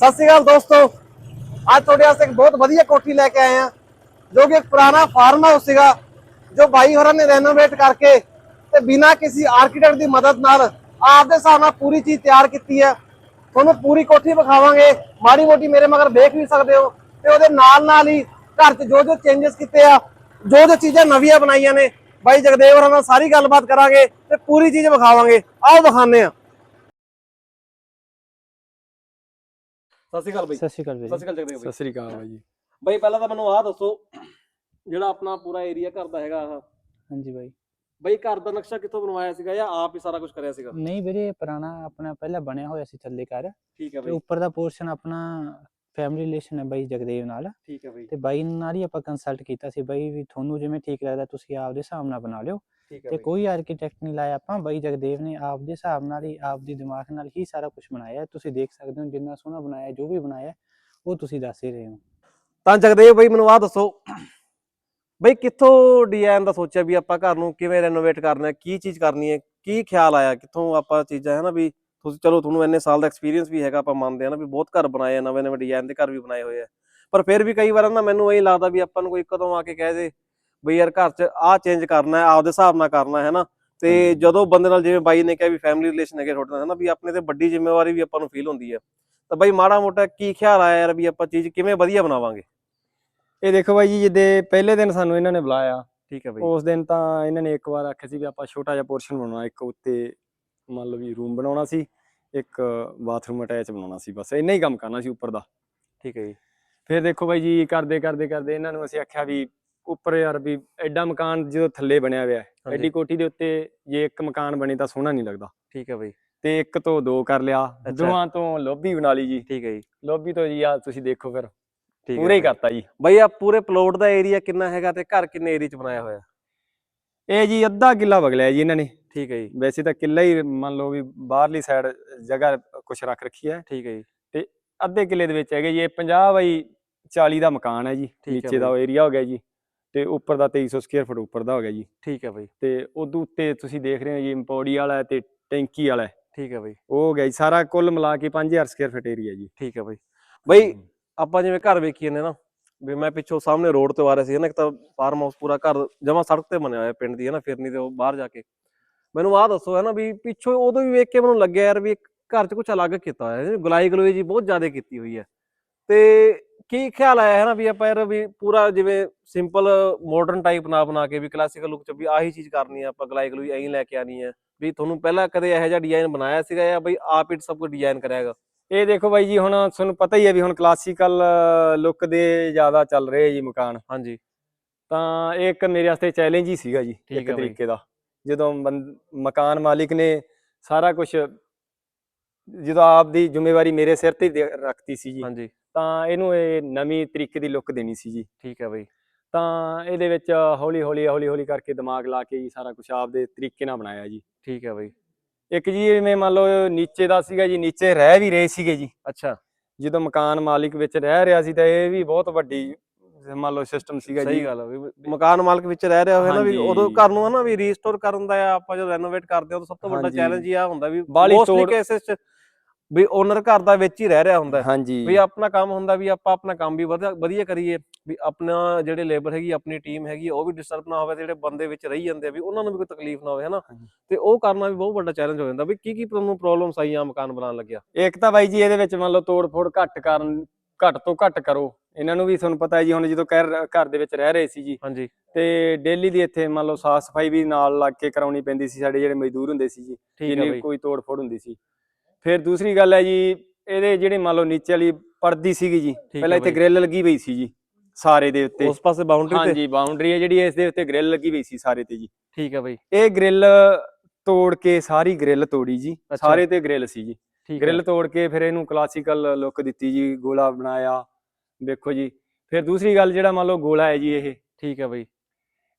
ਸਤਿ ਸ਼੍ਰੀ ਅਕਾਲ ਦੋਸਤੋ। ਅੱਜ ਤੁਹਾਡੇ ਵਾਸਤੇ ਇੱਕ ਬਹੁਤ ਵਧੀਆ ਕੋਠੀ ਲੈ ਕੇ ਆਏ ਆ ਜੋ ਕਿ ਇੱਕ ਪੁਰਾਣਾ ਫਾਰਮ ਹਾਊਸ ਸੀਗਾ, ਜੋ ਬਾਈ ਹੋਰਾਂ ਨੇ ਰੈਨੋਵੇਟ ਕਰਕੇ ਤੇ ਬਿਨਾਂ ਕਿਸੇ ਆਰਕੀਟੈਕਟ ਦੀ ਮਦਦ ਨਾਲ ਆਪ ਦੇ ਹਿਸਾਬ ਨਾਲ ਪੂਰੀ ਚੀਜ਼ ਤਿਆਰ ਕੀਤੀ ਹੈ। ਤੁਹਾਨੂੰ ਪੂਰੀ ਕੋਠੀ ਵਿਖਾਵਾਂਗੇ। ਮਾੜੀ ਮੋਟੀ ਮੇਰੇ ਮਗਰ ਦੇਖ ਵੀ ਸਕਦੇ ਹੋ ਤੇ ਉਹਦੇ ਨਾਲ ਨਾਲ ਹੀ ਘਰ 'ਚ ਜੋ ਜੋ ਚੇਂਜਸ ਕੀਤੇ ਆ ਜੋ ਜੋ ਚੀਜ਼ਾਂ ਨਵੀਆਂ ਬਣਾਈਆਂ ਨੇ, ਬਾਈ ਜਗਦੇਵ ਹੋਰਾਂ ਨਾਲ ਸਾਰੀ ਗੱਲਬਾਤ ਕਰਾਂਗੇ ਤੇ ਪੂਰੀ ਚੀਜ਼ ਵਿਖਾਵਾਂਗੇ। ਆਓ ਵਿਖਾਉਂਦੇ ਆ ਸਤਿ ਸ਼੍ਰੀ ਅਕਾਲ ਬਾਈ। ਸਤਿ ਸ਼੍ਰੀ ਅਕਾਲ ਸਤਿ ਸ਼੍ਰੀ ਅਕਾਲ ਜਗਦੇਵ ਸਤਿ ਸ੍ਰੀ ਅਕਾਲ ਬਾਈ ਜੀ। ਬਾਈ ਪਹਿਲਾਂ ਤਾਂ ਮੈਨੂੰ ਆਹ ਦੱਸੋ ਜਿਹੜਾ ਆਪਣਾ ਪੂਰਾ ਏਰੀਆ ਘਰ ਦਾ ਹੈਗਾ ਆਹ। ਹਾਂਜੀ ਬਾਈ। ਬਾਈ ਘਰ ਦਾ ਨਕਸ਼ਾ ਕਿੱਥੋਂ ਬਣਵਾਇਆ ਸੀਗਾ ਜਾਂ ਆਪ ਹੀ ਸਾਰਾ ਕੁਝ ਕਰਿਆ ਸੀਗਾ? ਨਹੀਂ ਵੀਰੇ ਇਹ ਪੁਰਾਣਾ ਆਪਣਾ ਪਹਿਲਾਂ ਬਣਿਆ ਹੋਇਆ ਸੀ ਥੱਲੇ ਘਰ। ਠੀਕ ਹੈ ਤੇ ਬਾਈ। ਉੱਪਰ ਦਾ ਪੋਰਸ਼ਨ ਆਪਣਾ ਫੈਮਿਲੀ ਰਿਲੇਸ਼ਨ ਹੈ ਬਾਈ ਜਗਦੇਵ ਨਾਲ। ਠੀਕ ਹੈ ਬਾਈ। ਤੇ ਬਾਈ ਨਾਲ ਹੀ ਆਪਾਂ ਕੰਸਲਟ ਕੀਤਾ ਸੀ ਬਾਈ ਵੀ ਤੁਹਾਨੂੰ ਜਿਵੇਂ ਠੀਕ ਲੱਗਦਾ ਤੁਸੀਂ ਆਪਦੇ ਹਿਸਾਬ ਨਾਲ ਬਣਾ ਲਿਓ। ਠੀਕ ਹੈ ਤੇ ਕੋਈ ਆਰਕੀਟੈਕਟ ਨਹੀਂ ਲਾਇਆ ਆਪਾਂ ਬਾਈ ਜਗਦੇਵ ਨੇ ਆਪਦੇ ਹਿਸਾਬ ਨਾਲ ਹੀ ਆਪਦੀ ਦਿਮਾਗ ਨਾਲ ਹੀ ਸਾਰਾ ਕੁਝ ਬਣਾਇਆ। ਹੈ। ਤੁਸੀਂ ਦੇਖ ਸਕਦੇ ਹੋ ਜਿੰਨਾ ਸੋਹਣਾ ਬਣਾਇਆ ਜੋ ਵੀ ਬਣਾਇਆ ਉਹ ਤੁਸੀਂ ਦੱਸ ਹੀ ਰਹੇ ਹੋ। ਤਾਂ ਜਗਦੇਵ ਬਾਈ ਮੈਨੂੰ ਆਹ ਦੱਸੋ। ਬਾਈ ਕਿੱਥੋਂ ਡਿਜ਼ਾਈਨ ਦਾ ਸੋਚਿਆ ਵੀ ਆਪਾਂ ਘਰ ਨੂੰ ਕਿਵੇਂ ਰੈਨੋਵੇਟ ਕਰਨਾ ਹੈ ਕੀ ਚੀਜ਼ ਕਰਨੀ ਹੈ ਕੀ ਖਿਆਲ ਆਇਆ ਕਿੱਥੋਂ ਆਪਾਂ ਚੀਜ਼ਾਂ ਹੈ ਨਾ ਵੀ ਤੁਸੀਂ ਚਲੋ ਤੁਹਾਨੂੰ ਇੰਨੇ ਸਾਲ ਦਾ ਐਕਸਪੀਰੀਅੰਸ ਵੀ ਹੈਗਾ ਆਪਾਂ ਮੰਨਦੇ ਆ ਨਾ ਵੀ ਬਹੁਤ ਘਰ ਬਣਾਏ ਆ ਨਵੇਂ ਨਵੇਂ ਡਿਜ਼ਾਈਨ ਦੇ ਘਰ ਵੀ ਬਣਾਏ ਹੋਏ ਆ। ਪਰ ਫਿਰ ਵੀ ਕਈ ਵਾਰ ਨਾ ਮੈਨੂੰ ਇਹ ਲੱਗਦਾ ਵੀ ਆਪਾਂ ਨੂੰ ਕੋਈ ਕਦੋਂ ਆ ਕੇ ਕਹਿ ਦੇ ਬਈ ਯਾਰ ਘਰ 'ਚ ਆਹ ਚੇਂਜ ਕਰਨਾ ਹੈ ਆਪਦੇ ਹਿਸਾਬ ਨਾਲ ਕਰਨਾ ਹੈ ਨਾ। ਤੇ ਜਦੋਂ ਬੰਦੇ ਨਾਲ ਜਿਵੇਂ ਬਾਈ ਨੇ ਕਿਹਾ ਵੀ ਫੈਮਿਲੀ ਰਿਲੇਸ਼ਨ ਹੈਗੇ ਤੁਹਾਡੇ ਨਾਲ ਹੈ ਨਾ ਵੀ ਆਪਣੇ ਤੇ ਵੱਡੀ ਜ਼ਿੰਮੇਵਾਰੀ ਵੀ ਆਪਾਂ ਨੂੰ ਫੀਲ ਹੁੰਦੀ ਹੈ। ਤਾਂ ਬਾਈ ਮਾੜਾ ਮੋਟਾ ਕੀ ਖਿਆਲ ਆਇਆ ਯਾਰ ਵੀ ਆਪਾਂ ਚੀਜ਼ ਕਿਵੇਂ ਵਧੀਆ ਬਣਾਵਾਂਗੇ? ਇਹ ਦੇਖੋ ਬਾਈ ਜੀ ਜਿੱਦੇ ਪਹਿਲੇ ਦਿਨ ਸਾਨੂੰ ਇਹਨਾਂ ਨੇ ਬੁਲਾਇਆ ਠੀਕ ਹੈ ਬਾਈ। ਉਸ ਦਿਨ ਤਾਂ ਇਹਨਾਂ ਨੇ ਇੱਕ ਵਾਰ ਆਖਿਆ ਸੀ ਵੀ ਆਪਾਂ ਛੋਟਾ ਜਿਹਾ ਪੋਰਸ਼ਨ ਬਣਾਉਣਾ ਇੱਕ ਉੱਤੇ ਮੰਨ ਲਓ ਵੀ ਰੂਮ ਬਣਾਉਣਾ ਸੀ ਇੱਕ ਬਾਥਰੂਮ ਅਟੈਚ ਬਣਾਉਣਾ ਸੀ ਬਸ ਇੰਨਾ ਹੀ ਕੰਮ ਕਰਨਾ ਸੀ ਉੱਪਰ ਦਾ। ਠੀਕ ਹੈ ਜੀ। ਫਿਰ ਦੇਖੋ ਬਾਈ ਜੀ ਕਰਦੇ ਕਰਦੇ ਕਰਦੇ ਇਹਨਾਂ ਨੂੰ ਅਸੀਂ ਆਖਿਆ ਵੀ ਉੱਪਰ ਯਾਰ ਵੀ ਐਡਾ ਮਕਾਨ ਜਦੋਂ ਥੱਲੇ ਬਣਿਆ ਹੋਇਆ ਹੈ। ਐਡੀ ਕੋਠੀ ਦੇ ਉੱਤੇ ਜੇ ਇੱਕ ਮਕਾਨ ਬਣੇ ਤਾਂ ਸੋਹਣਾ ਨਹੀਂ ਲੱਗਦਾ। ਠੀਕ ਹੈ ਬਾਈ। ਤੇ ਇੱਕ ਤੋਂ ਦੋ ਕਰ ਲਿਆ। ਦੋਵਾਂ ਤੋਂ ਲੌਬੀ ਬਣਾ ਲਈ ਜੀ। ਠੀਕ ਹੈ ਜੀ। ਲੌਬੀ ਤੋਂ ਜੀ ਆ ਤੁਸੀਂ ਦੇਖੋ ਫਿਰ ਪੂਰਾ ਹੀ। ਕਰਤਾ ਜੀ। ਬਾਈ ਆ ਪੂਰੇ ਪਲੋਟ ਦਾ ਏਰੀਆ ਕਿੰਨਾ ਹੈਗਾ ਤੇ ਘਰ ਕਿੰਨੇ ਏਰੀਆ ਚ ਬਣਾਇਆ ਹੋਇਆ? ਇਹ ਜੀ ਅੱਧਾ ਕਿੱਲਾ ਵਗਲਿਆ ਜੀ ਇਹਨਾਂ ਨੇ। ਠੀਕ ਹੈ ਜੀ। ਵੈਸੇ ਤਾਂ ਕਿੱਲਾ ਹੀ ਮੰਨ ਲਓ ਵੀ ਬਾਹਰਲੀ ਸਾਈਡ ਜਗ੍ਹਾ ਕੁਛ ਰੱਖ ਰੱਖੀ ਹੈ। ਠੀਕ ਹੈ ਜੀ। ਅੱਧੇ ਕਿੱਲੇ ਦੇ ਵਿੱਚ ਹੈਗੇ ਜੀ ਇਹ 50 ਬਾਈ 40 ਦਾ ਮਕਾਨ ਹੈ ਜੀ ਨੀਚੇ ਦਾ। ਏਰੀਆ ਹੋ ਗਿਆ ਜੀ। ਤੇ ਉੱਪਰ ਦਾ 2300 ਸਕੁਅਰ ਫੁੱਟ ਉੱਪਰ ਦਾ ਹੋ ਗਿਆ ਜੀ। ਠੀਕ ਹੈ ਬਾਈ। ਤੇ ਉਦੋਂ ਉੱਤੇ ਤੁਸੀਂ ਦੇਖ ਰਹੇ ਹੋ ਜੀ ਪੌੜੀ ਵਾਲਾ ਤੇ ਟੈਂਕੀ ਵਾਲਾ ਠੀਕ ਹੈ ਬਾਈ। ਉਹ ਹੋ ਗਿਆ ਜੀ ਸਾਰਾ ਕੁੱਲ ਮਿਲਾ ਕੇ 5000 ਸਕੁਅਰ ਫੁੱਟ ਏਰੀਆ ਜੀ। ਠੀਕ ਹੈ ਬਾਈ। ਬਾਈ ਆਪਾਂ ਜਿਵੇਂ ਘਰ ਵੇਖੀਏ ਨੇ ਨਾ ਵੀ ਮੈਂ ਪਿੱਛੋਂ ਸਾਹਮਣੇ ਰੋਡ ਤੇ ਆ ਰਿਹਾ ਸੀ ਨਾ ਇੱਕ ਤਾਂ ਫਾਰਮ ਹਾਊਸ ਪੂਰਾ ਘਰ ਜਮਾ ਸੜਕ ਤੇ ਬਣਿਆ ਹੋਇਆ ਪਿੰਡ ਦੀ ਹੈ ਨਾ ਫਿਰਨੀ ਤੇ ਉਹ ਬਾਹਰ ਜਾ ਕੇ। ਮੈਨੂੰ ਆਹ ਦੱਸੋ ਹੈ ਨਾ ਵੀ ਪਿੱਛੋਂ ਉਦੋਂ ਵੀ ਵੇਖ ਕੇ ਮੈਨੂੰ ਲੱਗਿਆ ਯਾਰ ਵੀ ਇੱਕ ਘਰ 'ਚ ਕੁਝ ਅਲੱਗ ਕੀਤਾ ਹੋਇਆ ਹੈ ਗੁਲਾਈ ਗਲੋਈ ਜੀ ਬਹੁਤ ਜ਼ਿਆਦਾ ਕੀਤੀ ਹੋਈ ਹੈ। ਤੇ ਕੀ ਖਿਆਲ ਆਇਆ ਹੈ ਨਾ ਵੀ ਆਪਾਂ ਯਾਰ ਵੀ ਪੂਰਾ ਜਿਵੇਂ ਸਿੰਪਲ ਮਾਡਰਨ ਟਾਈਪ ਨਾ ਬਣਾ ਕੇ ਵੀ ਕਲਾਸੀਕਲ ਲੁੱਕ 'ਚ ਵੀ ਆਹੀ ਚੀਜ਼ ਕਰਨੀ ਹੈ ਆਪਾਂ ਗੁਲਾਈ ਗਲੋਈ ਐਂ ਲੈ ਕੇ ਆਣੀ ਹੈ ਵੀ ਤੁਹਾਨੂੰ ਪਹਿਲਾਂ ਕਦੇ ਇਹੋ ਜਿਹਾ ਡਿਜ਼ਾਈਨ ਬਣਾਇਆ ਸੀਗਾ ਜਾਂ ਬਈ ਆਪ ਹੀ ਸਭ ਕੁਝ ਡਿਜ਼ਾਈਨ ਕਰਿਆਗਾ ਇਹ ਦੇਖੋ ਬਾਈ ਜੀ ਹੁਣ ਤੁਹਾਨੂੰ ਪਤਾ ਹੀ ਹੈ ਵੀ ਹੁਣ ਕਲਾਸੀਕਲ ਲੁੱਕ ਦੇ ਜ਼ਿਆਦਾ ਚੱਲ ਰਹੇ ਜੀ ਮਕਾਨ। ਹਾਂਜੀ। ਤਾਂ ਇਹ ਇੱਕ ਮੇਰੇ ਵਾਸਤੇ ਚੈਲੰਜ ਹੀ ਸੀਗਾ ਜੀ ਇੱਕ। ਤਰੀਕੇ ਦਾ। ਜਦੋਂ ਮਕਾਨ ਮਾਲਿਕ ਨੇ ਸਾਰਾ ਕੁਝ ਜਦੋਂ ਆਪ ਦੀ ਜ਼ਿੰਮੇਵਾਰੀ ਮੇਰੇ ਸਿਰ ਤੇ ਰੱਖਤੀ ਸੀ ਜੀ। ਹਾਂਜੀ। ਤਾਂ ਇਹਨੂੰ ਇਹ ਨਵੀਂ ਤਰੀਕੇ ਦੀ ਲੁੱਕ ਦੇਣੀ ਸੀ ਜੀ। ਠੀਕ ਹੈ ਬਈ। ਤਾਂ ਇਹਦੇ ਵਿੱਚ ਹੌਲੀ ਹੌਲੀ ਹੌਲੀ ਹੌਲੀ ਕਰਕੇ ਦਿਮਾਗ ਲਾ ਕੇ ਜੀ ਸਾਰਾ ਕੁਝ ਆਪ ਦੇ ਤਰੀਕੇ ਨਾਲ ਬਣਾਇਆ ਜੀ। ਠੀਕ ਹੈ ਬਈ। ਇੱਕ ਜੀ ਜਿਵੇਂ ਮੰਨ ਲਓ ਨੀਚੇ ਦਾ ਸੀਗਾ ਜੀ ਨੀਚੇ ਰਹਿ ਵੀ ਰਹੇ ਸੀਗੇ ਜੀ। ਅੱਛਾ। ਜਦੋਂ ਮਕਾਨ ਮਾਲਿਕ ਵਿੱਚ ਰਹਿ ਰਿਹਾ ਸੀ ਤਾਂ ਇਹ ਵੀ ਬਹੁਤ ਵੱਡੀ ਮੰਨ ਲਓ ਸਿਸਟਮ ਸੀਗਾ ਜੀ। ਸਹੀ ਗੱਲ ਵੀ ਮਕਾਨ ਮਾਲਕ ਵਿੱਚ ਰਹਿ ਰਿਹਾ ਹੋਵੇ ਨਾ ਵੀ ਉਦੋਂ। ਘਰ ਨੂੰ ਹਨਾ ਵੀ ਰੀਸਟੋਰ ਕਰਨ ਦਾ ਆ ਆਪਾਂ ਜਦੋਂ ਰੈਨੋਵੇਟ ਕਰਦੇ ਹਾਂ ਤਾਂ ਸਭ ਤੋਂ ਵੱਡਾ। ਚੈਲੰਜ ਇਹ ਆ ਹੁੰਦਾ ਵੀ ਬਾਹਲੀ ਮੋਸਟਲੀ ਕੇਸਿਸ ਚ ਵੀ ਓਨਰ ਘਰ ਦਾ ਵਿੱਚ ਹੀ ਰਹਿ ਰਿਹਾ ਹੁੰਦਾ। ਹਾਂਜੀ। ਵੀ ਆਪਣਾ ਕੰਮ ਹੁੰਦਾ ਵੀ ਆਪਾਂ ਆਪਣਾ ਕੰਮ ਵੀ ਵਧੀਆ ਕਰੀਏ ਵੀ ਆਪਣਾ ਜਿਹੜੇ ਲੇਬਰ ਹੈਗੀ ਆਪਣੀ ਟੀਮ ਹੈਗੀ ਉਹ ਵੀ ਡਿਸਟਰਬ ਨਾ ਹੋਵੇ ਤੇ ਜਿਹੜੇ ਬੰਦੇ ਵਿੱਚ ਰਹੀ ਜਾਂਦੇ ਵੀ ਉਹਨਾਂ ਨੂੰ ਵੀ ਕੋਈ ਤਕਲੀਫ ਨਾ ਹੋਵੇ ਹਨਾ। ਤੇ ਉਹ ਕਰਨਾ ਵੀ ਬਹੁਤ ਵੱਡਾ ਚੈਲੰਜ ਹੋ ਜਾਂਦਾ ਵੀ ਕੀ ਕੀ ਤੁਹਾਨੂੰ ਪ੍ਰੋਬਲਮਸ ਆਈਆਂ ਮਕਾਨ ਬਣਾਉਣ ਲੱਗਿਆ? ਇੱਕ ਤਾਂ ਬਾਈ ਜੀ ਇਹਦੇ ਵਿੱਚ ਮੰਨ ਲਓ ਤੋੜ ਫੋੜ ਘੱਟ ਕਰਨ ਘੱਟ ਤੋਂ ਘੱਟ ਕਰੋ। ਇਹਨਾਂ ਨੂੰ ਵੀ ਤੁਹਾਨੂੰ ਪਤਾ ਹੈ ਜੀ ਹੁਣ ਜਦੋਂ ਘਰ ਦੇ ਵਿੱਚ ਰਹਿ ਰਹੇ ਸੀ ਜੀ ਹਾਂਜੀ। ਤੇ ਡੇਲੀ ਦੀ ਇੱਥੇ ਮੰਨ ਲਓ ਸਾਫ਼ ਸਫ਼ਾਈ ਵੀ ਨਾਲ ਲੱਗ ਕੇ ਕਰਾਉਣੀ ਪੈਂਦੀ ਸੀ ਸਾਡੇ ਜਿਹੜੇ ਮਜ਼ਦੂਰ ਹੁੰਦੇ ਸੀ ਜੀ ਬਈ। ਕੋਈ ਤੋੜ ਫੋੜ ਹੁੰਦੀ ਸੀ। ਫਿਰ ਦੂਸਰੀ ਗੱਲ ਹੈ ਜੀ ਇਹਦੇ ਜਿਹੜੇ ਮੰਨ ਲਓ ਨੀਚੇ ਵਾਲੀ ਪਰਦੀ ਸੀਗੀ ਜੀ ਪਹਿਲਾਂ ਇੱਥੇ। ਗ੍ਰਿਲ ਲੱਗੀ ਪਈ ਸੀ ਜੀ ਸਾਰੇ ਦੇ ਉੱਤੇ। ਉਸ ਪਾਸੇ ਬਾਉਂਡਰੀ ਤੇ? ਹਾਂਜੀ ਬਾਉਂਡਰੀ ਹੈ ਜਿਹੜੀ ਇਸ ਦੇ ਉੱਤੇ ਗ੍ਰਿਲ ਲੱਗੀ ਪਈ ਸੀ ਸਾਰੇ ਤੇ ਜੀ। ਠੀਕ ਹੈ ਬਈ। ਇਹ ਗ੍ਰਿਲ ਤੋੜ ਕੇ ਸਾਰੀ ਗ੍ਰਿਲ ਤੋੜੀ ਜੀ। ਸਾਰੇ ਤੇ ਗ੍ਰਿਲ ਸੀ ਜੀ। ਗ੍ਰਿਲ ਤੋੜ ਕੇ ਫਿਰ ਇਹਨੂੰ ਕਲਾਸੀਕਲ ਲੁੱਕ ਦਿੱਤੀ ਜੀ ਗੋਲਾ ਬਣਾਇਆ ਦੇਖੋ ਜੀ। ਫਿਰ ਦੂਸਰੀ ਗੱਲ ਜਿਹੜਾ ਮੰਨ ਲਓ ਗੋਲਾ ਹੈ ਜੀ ਇਹ। ਠੀਕ ਹੈ ਬਈ।